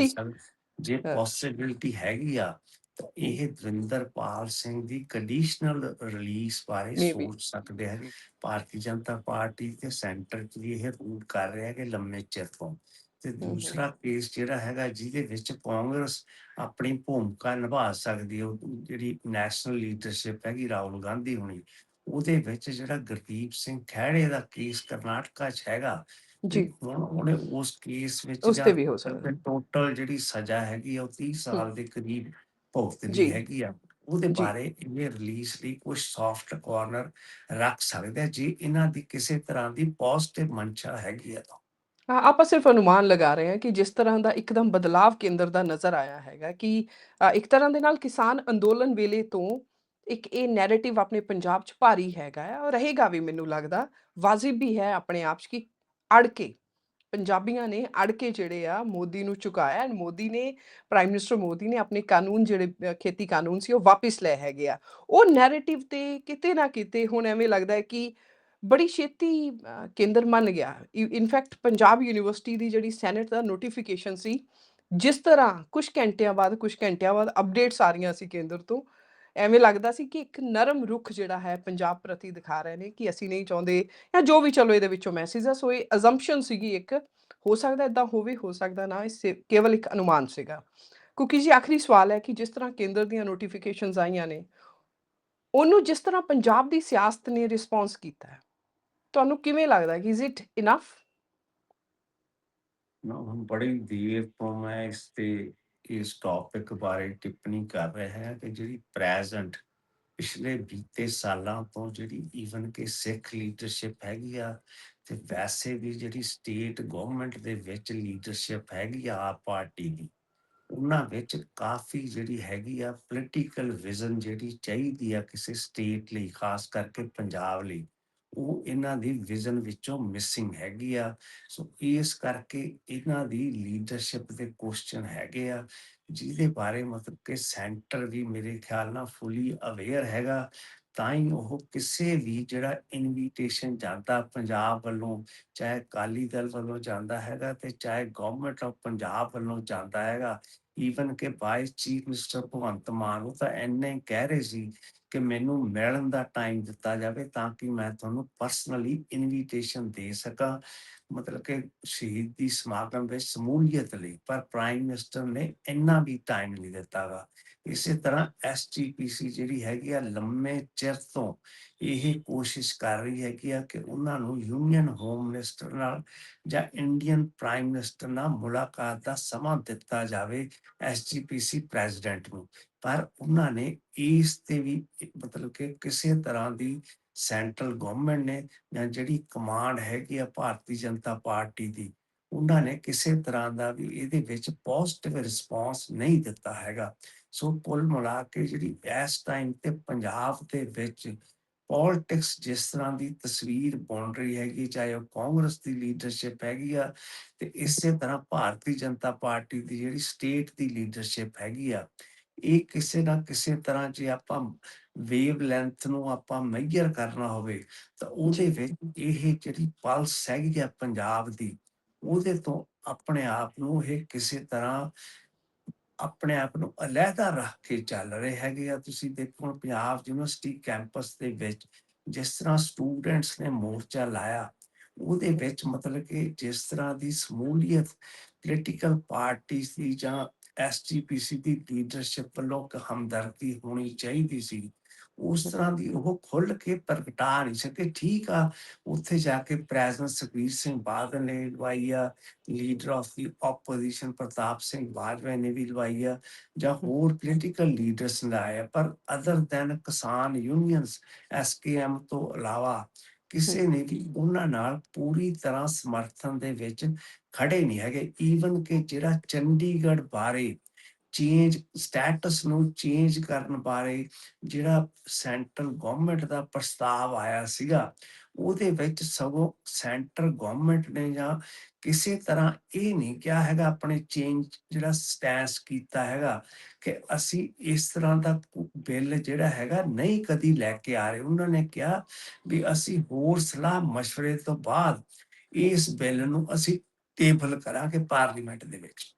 ਸਕਦਾ- ਜੇ। ਪੋਸਿਬਿਲਿਟੀ ਹੈਗੀ ਆ ਤਾਂ ਇਹ ਦਵਿੰਦਰਪਾਲ ਸਿੰਘ ਦੀ ਕੰਡੀਸ਼ਨਲ ਰਿਲੀਜ਼ ਬਾਰੇ. ਸੋਚ ਸਕਦੇ ਹੈਗੇ ਭਾਰਤੀ ਜਨਤਾ ਪਾਰਟੀ ਤੇ ਸੈਂਟਰ 'ਚ ਵੀ ਇਹ ਰੂਲ ਕਰ ਰਿਹਾ ਕਿ ਲੰਮੇ ਚਿਰ ਤੋਂ ਤੇ। ਦੂਸਰਾ ਕੇਸ ਜਿਹੜਾ ਹੈਗਾ ਜਿਹਦੇ ਵਿੱਚ ਕਾਂਗਰਸ ਆਪਣੀ ਭੂਮਿਕਾ ਨਿਭਾ ਸਕਦੀ ਹੈ ਉਹ ਜਿਹੜੀ ਨੈਸ਼ਨਲ ਲੀਡਰਸ਼ਿਪ ਹੈਗੀ ਰਾਹੁਲ ਗਾਂਧੀ ਹੋਣੀ ਉਹਦੇ ਵਿੱਚ ਜਿਹੜਾ ਗੁਰਦੀਪ ਸਿੰਘ ਖਹਿੜੇ ਦਾ ਕੇਸ ਕਰਨਾਟਕਾ 'ਚ ਹੈਗਾ ਜੀ ਉਹਨੇ ਉਸ ਕੇਸ ਵਿੱਚ ਉਸ ਤੇ ਵੀ ਹੋ ਸਕਦਾ। ਟੋਟਲ ਜਿਹੜੀ ਸਜ਼ਾ ਹੈਗੀ ਉਹ 30 ਸਾਲ ਦੇ ਕਰੀਬ ਭੁਗਤਣੀ। ਹੈਗੀ ਆ ਉਹਦੇ। ਬਾਰੇ ਇਹ ਰਿਲੀਜ਼ ਲਈ ਕੁਝ ਸੌਫਟ ਕਾਰਨਰ ਰੱਖ ਸਕਦੇ ਜੇ ਇਹਨਾਂ ਦੀ ਕਿਸੇ ਤਰ੍ਹਾਂ ਦੀ ਪੋਜ਼ਿਟਿਵ ਮਨਸ਼ਾ ਹੈਗੀ ਆ ਤਾਂ ਆਪਾਂ ਸਿਰਫ ਅਨੁਮਾਨ ਲਗਾ ਰਹੇ ਹਾਂ ਕਿ ਜਿਸ ਤਰ੍ਹਾਂ ਦਾ ਇੱਕਦਮ ਬਦਲਾਵ ਕੇਂਦਰ ਦਾ ਨਜ਼ਰ ਆਇਆ ਹੈਗਾ ਕਿ ਇੱਕ ਤਰ੍ਹਾਂ ਦੇ ਨਾਲ ਕਿਸਾਨ ਅੰਦੋਲਨ ਵੇਲੇ ਤੋਂ ਇੱਕ ਇਹ ਨੈਰੇਟਿਵ ਆਪਣੇ ਪੰਜਾਬ 'ਚ ਭਾਰੀ ਹੈਗਾ ਹੈ ਔਰ ਰਹੇਗਾ ਵੀ ਮੈਨੂੰ ਲੱਗਦਾ, ਵਾਜਿਬ ਵੀ ਹੈ ਆਪਣੇ ਆਪ 'ਚ ਕਿ ਅੜ ਕੇ ਪੰਜਾਬੀਆਂ ਨੇ ਅੜ ਕੇ ਜਿਹੜੇ ਆ ਮੋਦੀ ਨੂੰ ਚੁਕਾਇਆ ਐਂਡ ਮੋਦੀ ਨੇ ਪ੍ਰਾਈਮ ਮਿਨਿਸਟਰ ਮੋਦੀ ਨੇ ਆਪਣੇ ਕਾਨੂੰਨ ਜਿਹੜੇ ਖੇਤੀ ਕਾਨੂੰਨ ਸੀ ਉਹ ਵਾਪਿਸ ਲਏ ਹੈਗੇ ਆ। ਉਹ ਨੈਰੇਟਿਵ ਤੇ ਕਿਤੇ ਨਾ ਕਿਤੇ ਹੁਣ ਐਵੇਂ ਲੱਗਦਾ ਹੈ ਕਿ ਬੜੀ ਛੇਤੀ ਕੇਂਦਰ ਮੰਨ ਗਿਆ। ਇਨਫੈਕਟ ਪੰਜਾਬ ਯੂਨੀਵਰਸਿਟੀ ਦੀ ਜਿਹੜੀ ਸੈਨੇਟ ਦਾ ਨੋਟੀਫਿਕੇਸ਼ਨ ਸੀ, ਜਿਸ ਤਰ੍ਹਾਂ ਕੁਝ ਘੰਟਿਆਂ ਬਾਅਦ ਕੁਝ ਘੰਟਿਆਂ ਬਾਅਦ ਅਪਡੇਟਸ ਆ ਰਹੀਆਂ ਸੀ ਕੇਂਦਰ ਤੋਂ ਐਵੇਂ ਲੱਗਦਾ ਸੀ ਕਿ ਇੱਕ ਨਰਮ ਰੁਖ ਜਿਹੜਾ ਹੈ ਪੰਜਾਬ ਪ੍ਰਤੀ ਦਿਖਾ ਰਹੇ ਨੇ ਕਿ ਅਸੀਂ ਨਹੀਂ ਚਾਹੁੰਦੇ ਜਾਂ ਜੋ ਵੀ ਚਲੋ ਇਹਦੇ ਵਿੱਚੋਂ ਮੈਸੇਜ ਆ, ਸੋ ਇਹ ਅਜ਼ੰਪਸ਼ਨ ਸੀਗੀ ਇੱਕ, ਹੋ ਸਕਦਾ ਇਦਾਂ ਹੋਵੇ, ਹੋ ਸਕਦਾ ਨਾ ਇਹ ਕੇਵਲ ਇੱਕ ਅਨੁਮਾਨ ਸੀਗਾ। ਕੁਕੀ ਜੀ, ਆਖਰੀ ਸਵਾਲ ਹੈ ਕਿ ਜਿਸ ਤਰ੍ਹਾਂ ਕੇਂਦਰ ਦੀਆਂ ਨੋਟੀਫਿਕੇਸ਼ਨਸ ਆਈਆਂ ਨੇ, ਉਹਨੂੰ ਜਿਸ ਤਰ੍ਹਾਂ ਪੰਜਾਬ ਦੀ ਸਿਆਸਤ ਨੇ ਰਿਸਪੌਂਸ ਕੀਤਾ ਹੈ, ਤੁਹਾਨੂੰ ਕਿਵੇਂ ਲੱਗਦਾ ਕਿ ਇਜ਼ ਇਟ ਇਨਫ ਨਾ, ਹੁਣ ਬੜੀ ਦੇਰ ਤੋਂ ਮੈਂ ਇਸ ਤੇ ਇਸ ਟੌਪਿਕ ਬਾਰੇ ਟਿੱਪਣੀ ਕਰ ਰਿਹਾ ਹਾਂ ਕਿ ਜਿਹੜੀ ਪ੍ਰੈਜ਼ੈਂਟ ਪਿਛਲੇ ਬੀਤੇ ਸਾਲਾਂ ਤੋਂ ਜਿਹੜੀ ਈਵਨ ਕਿ ਸਿੱਖ ਲੀਡਰਸ਼ਿਪ ਹੈਗੀ ਆ ਤੇ ਵੈਸੇ ਵੀ ਜਿਹੜੀ ਸਟੇਟ ਗਵਰਨਮੈਂਟ ਦੇ ਵਿੱਚ ਲੀਡਰਸ਼ਿਪ ਹੈਗੀ ਆ ਆਪ ਪਾਰਟੀ ਦੀ, ਉਹਨਾਂ ਵਿੱਚ ਕਾਫੀ ਜਿਹੜੀ ਹੈਗੀ ਆ ਪੋਲੀਟੀਕਲ ਵਿਜ਼ਨ ਜਿਹੜੀ ਚਾਹੀਦੀ ਆ ਕਿਸੇ ਸਟੇਟ ਲਈ, ਖਾਸ ਕਰਕੇ ਪੰਜਾਬ ਲਈ। ਉਹ ਇਹਨਾਂ ਦੀ ਵਿਜ਼ਨ ਵਿੱਚੋਂ ਮਿਸਿੰਗ ਹੈਗੀ ਆ। ਸੋ ਇਸ ਕਰਕੇ ਇਹਨਾਂ ਦੀ ਲੀਡਰਸ਼ਿਪ ਦੇ ਕੁਐਸਚਨ ਹੈਗੇ ਆ। ਜਿਹਦੇ ਬਾਰੇ ਮਤਲਬ ਕਿ ਸੈਂਟਰ ਵੀ ਮੇਰੇ ਖਿਆਲ ਨਾਲ ਫੁੱਲੀ ਅਵੇਅਰ ਹੈਗਾ। ਤਾਂ ਹੀ ਉਹ ਕਿਸੇ ਵੀ ਜਿਹੜਾ ਇਨਵੀਟੇਸ਼ਨ ਜਾਂਦਾ ਪੰਜਾਬ ਵੱਲੋਂ, ਚਾਹੇ ਅਕਾਲੀ ਦਲ ਵੱਲੋਂ ਜਾਂਦਾ ਹੈਗਾ ਤੇ ਚਾਹੇ ਗਵਰਨਮੈਂਟ ਆਫ ਪੰਜਾਬ ਵੱਲੋਂ ਜਾਂਦਾ ਹੈਗਾ। ਈਵਨ ਕਿ vice chief minister Bhagwant Mann, ਉਹ ਤਾਂ ਇੰਨੇ ਕਹਿ ਰਹੇ ਸੀ ਕਿ ਮੈਨੂੰ ਮਿਲਣ ਦਾ ਟਾਈਮ ਦਿੱਤਾ ਜਾਵੇ ਤਾਂ ਕਿ ਮੈਂ ਤੁਹਾਨੂੰ ਪਰਸਨਲੀ ਇਨਵੀਟੇਸ਼ਨ ਦੇ ਸਕਾਂ। ਮਤਲਬ ਕਿ ਸ਼ਹੀਦੀ ਸਮਾਗਮ ਵਿੱਚ ਸਮੂਲੀਅਤ ਲਈ, ਪਰ ਪ੍ਰਾਈਮ ਮਿਨਿਸਟਰ ਨੇ ਇੰਨਾ ਵੀ ਟਾਈਮ ਨਹੀਂ ਦਿੱਤਾਗਾ ਇਸੇ ਤਰ੍ਹਾਂ ਐਸਜੀਪੀਸੀ ਜਿਹੜੀ ਹੈਗੀ ਆ, ਲੰਮੇ ਚਿਰ ਤੋਂ ਇਹ ਕੋਸ਼ਿਸ਼ ਕਰ ਰਹੀ ਹੈ ਕਿ ਆ ਕਿ ਉਹਨਾਂ ਨੂੰ ਯੂਨੀਅਨ ਹੋਮ ਮਿਨਿਸਟਰ ਨਾਲ ਜਾਂ ਇੰਡੀਅਨ ਪ੍ਰਾਈਮ ਮਿਨਿਸਟਰ ਨਾਲ ਮੁਲਾਕਾਤ ਦਾ ਸਮਾਂ ਦਿੱਤਾ ਜਾਵੇ ਐਸਜੀਪੀਸੀ ਪ੍ਰੈਜ਼ੀਡੈਂਟ ਨੂੰ। ਪਰ ਉਹਨਾਂ ਨੇ ਇਸ ਤੇ ਵੀ ਮਤਲਬ ਕਿ ਕਿਸੇ ਤਰ੍ਹਾਂ ਦੀ ਸੈਂਟਰਲ ਗਵਰਨਮੈਂਟ ਨੇ ਜਾਂ ਜਿਹੜੀ ਕਮਾਂਡ ਹੈਗੀ ਆ ਭਾਰਤੀ ਜਨਤਾ ਪਾਰਟੀ ਦੀ, ਉਹਨਾਂ ਨੇ ਕਿਸੇ ਤਰ੍ਹਾਂ ਦਾ ਵੀ ਇਹਦੇ ਵਿੱਚ ਪੋਜ਼ਿਟਿਵ ਰਿਸਪਾਂਸ ਨਹੀਂ ਦਿੱਤਾ ਹੈਗਾ। ਸੋ ਕੁੱਲ ਮਿਲਾ ਕੇ ਜਿਹੜੀ ਇਸ ਟਾਈਮ ਤੇ ਪੰਜਾਬ ਦੇ ਵਿੱਚ ਪੋਲਿਟਿਕਸ ਜਿਸ ਤਰ੍ਹਾਂ ਦੀ ਤਸਵੀਰ ਬਣ ਰਹੀ ਹੈਗੀ, ਚਾਹੇ ਉਹ ਕਾਂਗਰਸ ਦੀ ਲੀਡਰਸ਼ਿਪ ਹੈਗੀ ਆ ਤੇ ਇਸੇ ਤਰ੍ਹਾਂ ਭਾਰਤੀ ਜਨਤਾ ਪਾਰਟੀ ਦੀ ਜਿਹੜੀ ਸਟੇਟ ਦੀ ਲੀਡਰਸ਼ਿਪ ਹੈਗੀ ਆ ਇਹ ਕਿਸੇ ਨਾ ਕਿਸੇ ਤਰ੍ਹਾਂ ਜੇ ਆਪਾਂ ਵੇਵ ਲੈਂਥ ਨੂੰ ਆਪਾਂ ਮੈਜਰ ਕਰਨਾ ਹੋਵੇ ਤਾਂ ਉਹਦੇ ਵਿੱਚ ਇਹ ਜਿਹੜੀ ਪਲਸ ਹੈਗੀ ਆ ਪੰਜਾਬ ਦੀ ਉਹਦੇ ਤੋਂ ਆਪਣੇ ਆਪ ਨੂੰ ਇਹ ਕਿਸੇ ਤਰ੍ਹਾਂ ਆਪਣੇ ਆਪ ਨੂੰ ਅਲੱਗਾ ਰੱਖ ਕੇ ਚੱਲ ਰਹੇ ਹੈਗੇ ਆ। ਤੁਸੀਂ ਦੇਖੋ ਪੰਜਾਬ ਯੂਨੀਵਰਸਿਟੀ ਕੈਂਪਸ ਦੇ ਵਿੱਚ ਜਿਸ ਤਰ੍ਹਾਂ ਸਟੂਡੈਂਟਸ ਨੇ ਮੋਰਚਾ ਲਾਇਆ ਉਹਦੇ ਵਿੱਚ ਮਤਲਬ ਕਿ ਜਿਸ ਤਰ੍ਹਾਂ ਦੀ ਸਮੂਲੀਅਤ ਪੋਲੀਟੀਕਲ ਪਾਰਟੀਆਂ ਦੀ ਜਾਂ ਐਸਜੀਪੀਸੀ ਦੀ ਲੀਡਰਸ਼ਿਪ ਵੱਲੋਂ ਹਮਦਰਦੀ ਹੋਣੀ ਚਾਹੀਦੀ ਸੀ। ਉਸ ਤਰ੍ਹਾਂ ਦੀ ਉਹ ਖੁੱਲ ਕੇ ਪ੍ਰਗਟਾ ਨਹੀਂ ਸਕੇ। ਠੀਕ ਆ, ਉੱਥੇ ਜਾ ਕੇ ਪ੍ਰੈਜ਼ੀਡੈਂਟ ਸੁਖਬੀਰ ਸਿੰਘ ਬਾਦਲ ਨੇ ਲਵਾਈ ਆ leader of the opposition Partap Singh Bajwa ਨੇ ਵੀ ਲਵਾਈ ਆ, ਜਾਂ ਹੋਰ ਪੋਲੀਟੀਕਲ ਲੀਡਰਸ ਨੇ ਲਾਇਆ ਪਰ ਅਦਰ ਦੈਨ ਕਿਸਾਨ ਯੂਨੀਅਨਸ ਐਸਕੇਐਮ ਤੋਂ ਇਲਾਵਾ ਕਿਸੇ ਨੇ ਵੀ ਉਹਨਾਂ ਨਾਲ ਪੂਰੀ ਤਰ੍ਹਾਂ ਸਮਰਥਨ ਦੇ ਵਿੱਚ ਖੜੇ ਨਹੀਂ ਹੈਗੇ। ਈਵਨ ਕਿ ਜਿਹੜਾ ਚੰਡੀਗੜ੍ਹ ਬਾਰੇ ਚੇਂਜ ਸਟੇਟਸ ਨੂੰ ਚੇਂਜ ਕਰਨ ਬਾਰੇ ਜਿਹੜਾ ਸੈਂਟਰਲ ਗਵਰਨਮੈਂਟ ਦਾ ਪ੍ਰਸਤਾਵ ਆਇਆ ਸੀਗਾ, ਉਹਦੇ ਵਿੱਚ ਸਗੋਂ ਸੈਂਟਰ ਗਵਰਨਮੈਂਟ ਨੇ ਜਾਂ ਕਿਸੇ ਤਰ੍ਹਾਂ ਇਹ ਨਹੀਂ ਕਿਹਾ ਹੈਗਾ, ਆਪਣੇ ਚੇਂਜ ਜਿਹੜਾ ਸਟੈਂਸ ਕੀਤਾ ਹੈਗਾ, ਕਿ ਅਸੀਂ ਇਸ ਤਰ੍ਹਾਂ ਦਾ ਬਿੱਲ ਜਿਹੜਾ ਹੈਗਾ ਨਹੀਂ ਕਦੀ ਲੈ ਕੇ ਆ ਰਹੇ। ਉਹਨਾਂ ਨੇ ਕਿਹਾ ਵੀ ਅਸੀਂ ਹੋਰ ਸਲਾਹ مشਵਰੇ ਤੋਂ ਬਾਅਦ ਇਸ ਬਿੱਲ ਨੂੰ ਅਸੀਂ ਟੇਬਲ ਕਰਾਂਗੇ ਪਾਰਲੀਮੈਂਟ ਦੇ ਵਿੱਚ।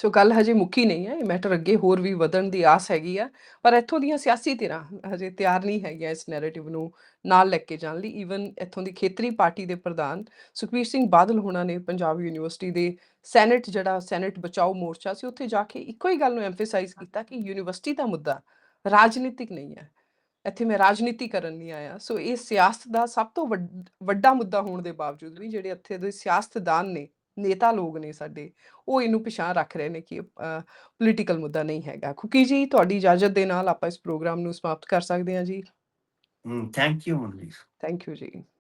ਸੋ ਗੱਲ ਹਜੇ ਮੁੱਕੀ ਨਹੀਂ ਹੈ, ਇਹ ਮੈਟਰ ਅੱਗੇ ਹੋਰ ਵੀ ਵਧਣ ਦੀ ਆਸ ਹੈਗੀ ਆ, ਪਰ ਇੱਥੋਂ ਦੀਆਂ ਸਿਆਸੀ ਧਿਰਾਂ ਹਜੇ ਤਿਆਰ ਨਹੀਂ ਹੈਗੀਆਂ ਇਸ ਨੈਰੇਟਿਵ ਨੂੰ ਨਾਲ ਲੈ ਕੇ ਜਾਣ ਲਈ ਈਵਨ ਇੱਥੋਂ ਦੀ ਖੇਤਰੀ ਪਾਰਟੀ ਦੇ ਪ੍ਰਧਾਨ ਸੁਖਬੀਰ ਸਿੰਘ ਬਾਦਲ ਹੋਣਾ ਨੇ ਪੰਜਾਬ ਯੂਨੀਵਰਸਿਟੀ ਦੇ ਸੈਨੇਟ ਜਿਹੜਾ ਸੈਨੇਟ ਬਚਾਓ ਮੋਰਚਾ ਸੀ, ਉੱਥੇ ਜਾ ਕੇ ਇੱਕੋ ਹੀ ਗੱਲ ਨੂੰ ਐਮਫਸਾਈਜ਼ ਕੀਤਾ ਕਿ ਯੂਨੀਵਰਸਿਟੀ ਦਾ ਮੁੱਦਾ ਰਾਜਨੀਤਿਕ ਨਹੀਂ ਹੈ। ਇੱਥੇ ਮੈਂ ਰਾਜਨੀਤੀ ਕਰਨ ਨਹੀਂ ਆਇਆ, ਸੋ ਇਹ ਸਿਆਸਤ ਦਾ ਸਭ ਤੋਂ ਵੱਡ- ਵੱਡਾ ਮੁੱਦਾ ਹੋਣ ਦੇ ਬਾਵਜੂਦ ਵੀ ਜਿਹੜੇ ਇੱਥੇ ਦੇ ਸਿਆਸਤਦਾਨ ਨੇ ਨੇਤਾ ਲੋਕ ਨੇ ਸਾਡੇ ਉਹ ਇਹਨੂੰ ਪਛਾਣ ਰੱਖ ਰਹੇ ਨੇ ਕਿ ਪੋਲੀਟੀਕਲ ਮੁੱਦਾ ਨਹੀਂ ਹੈਗਾ। ਖੁਕੀ ਜੀ ਤੁਹਾਡੀ ਇਜਾਜ਼ਤ ਦੇ ਨਾਲ ਆਪਾਂ ਇਸ ਪ੍ਰੋਗਰਾਮ ਨੂੰ ਸਮਾਪਤ ਕਰ ਸਕਦੇ ਹਾਂ ਜੀ। Thank you Manveer thank you ਜੀ।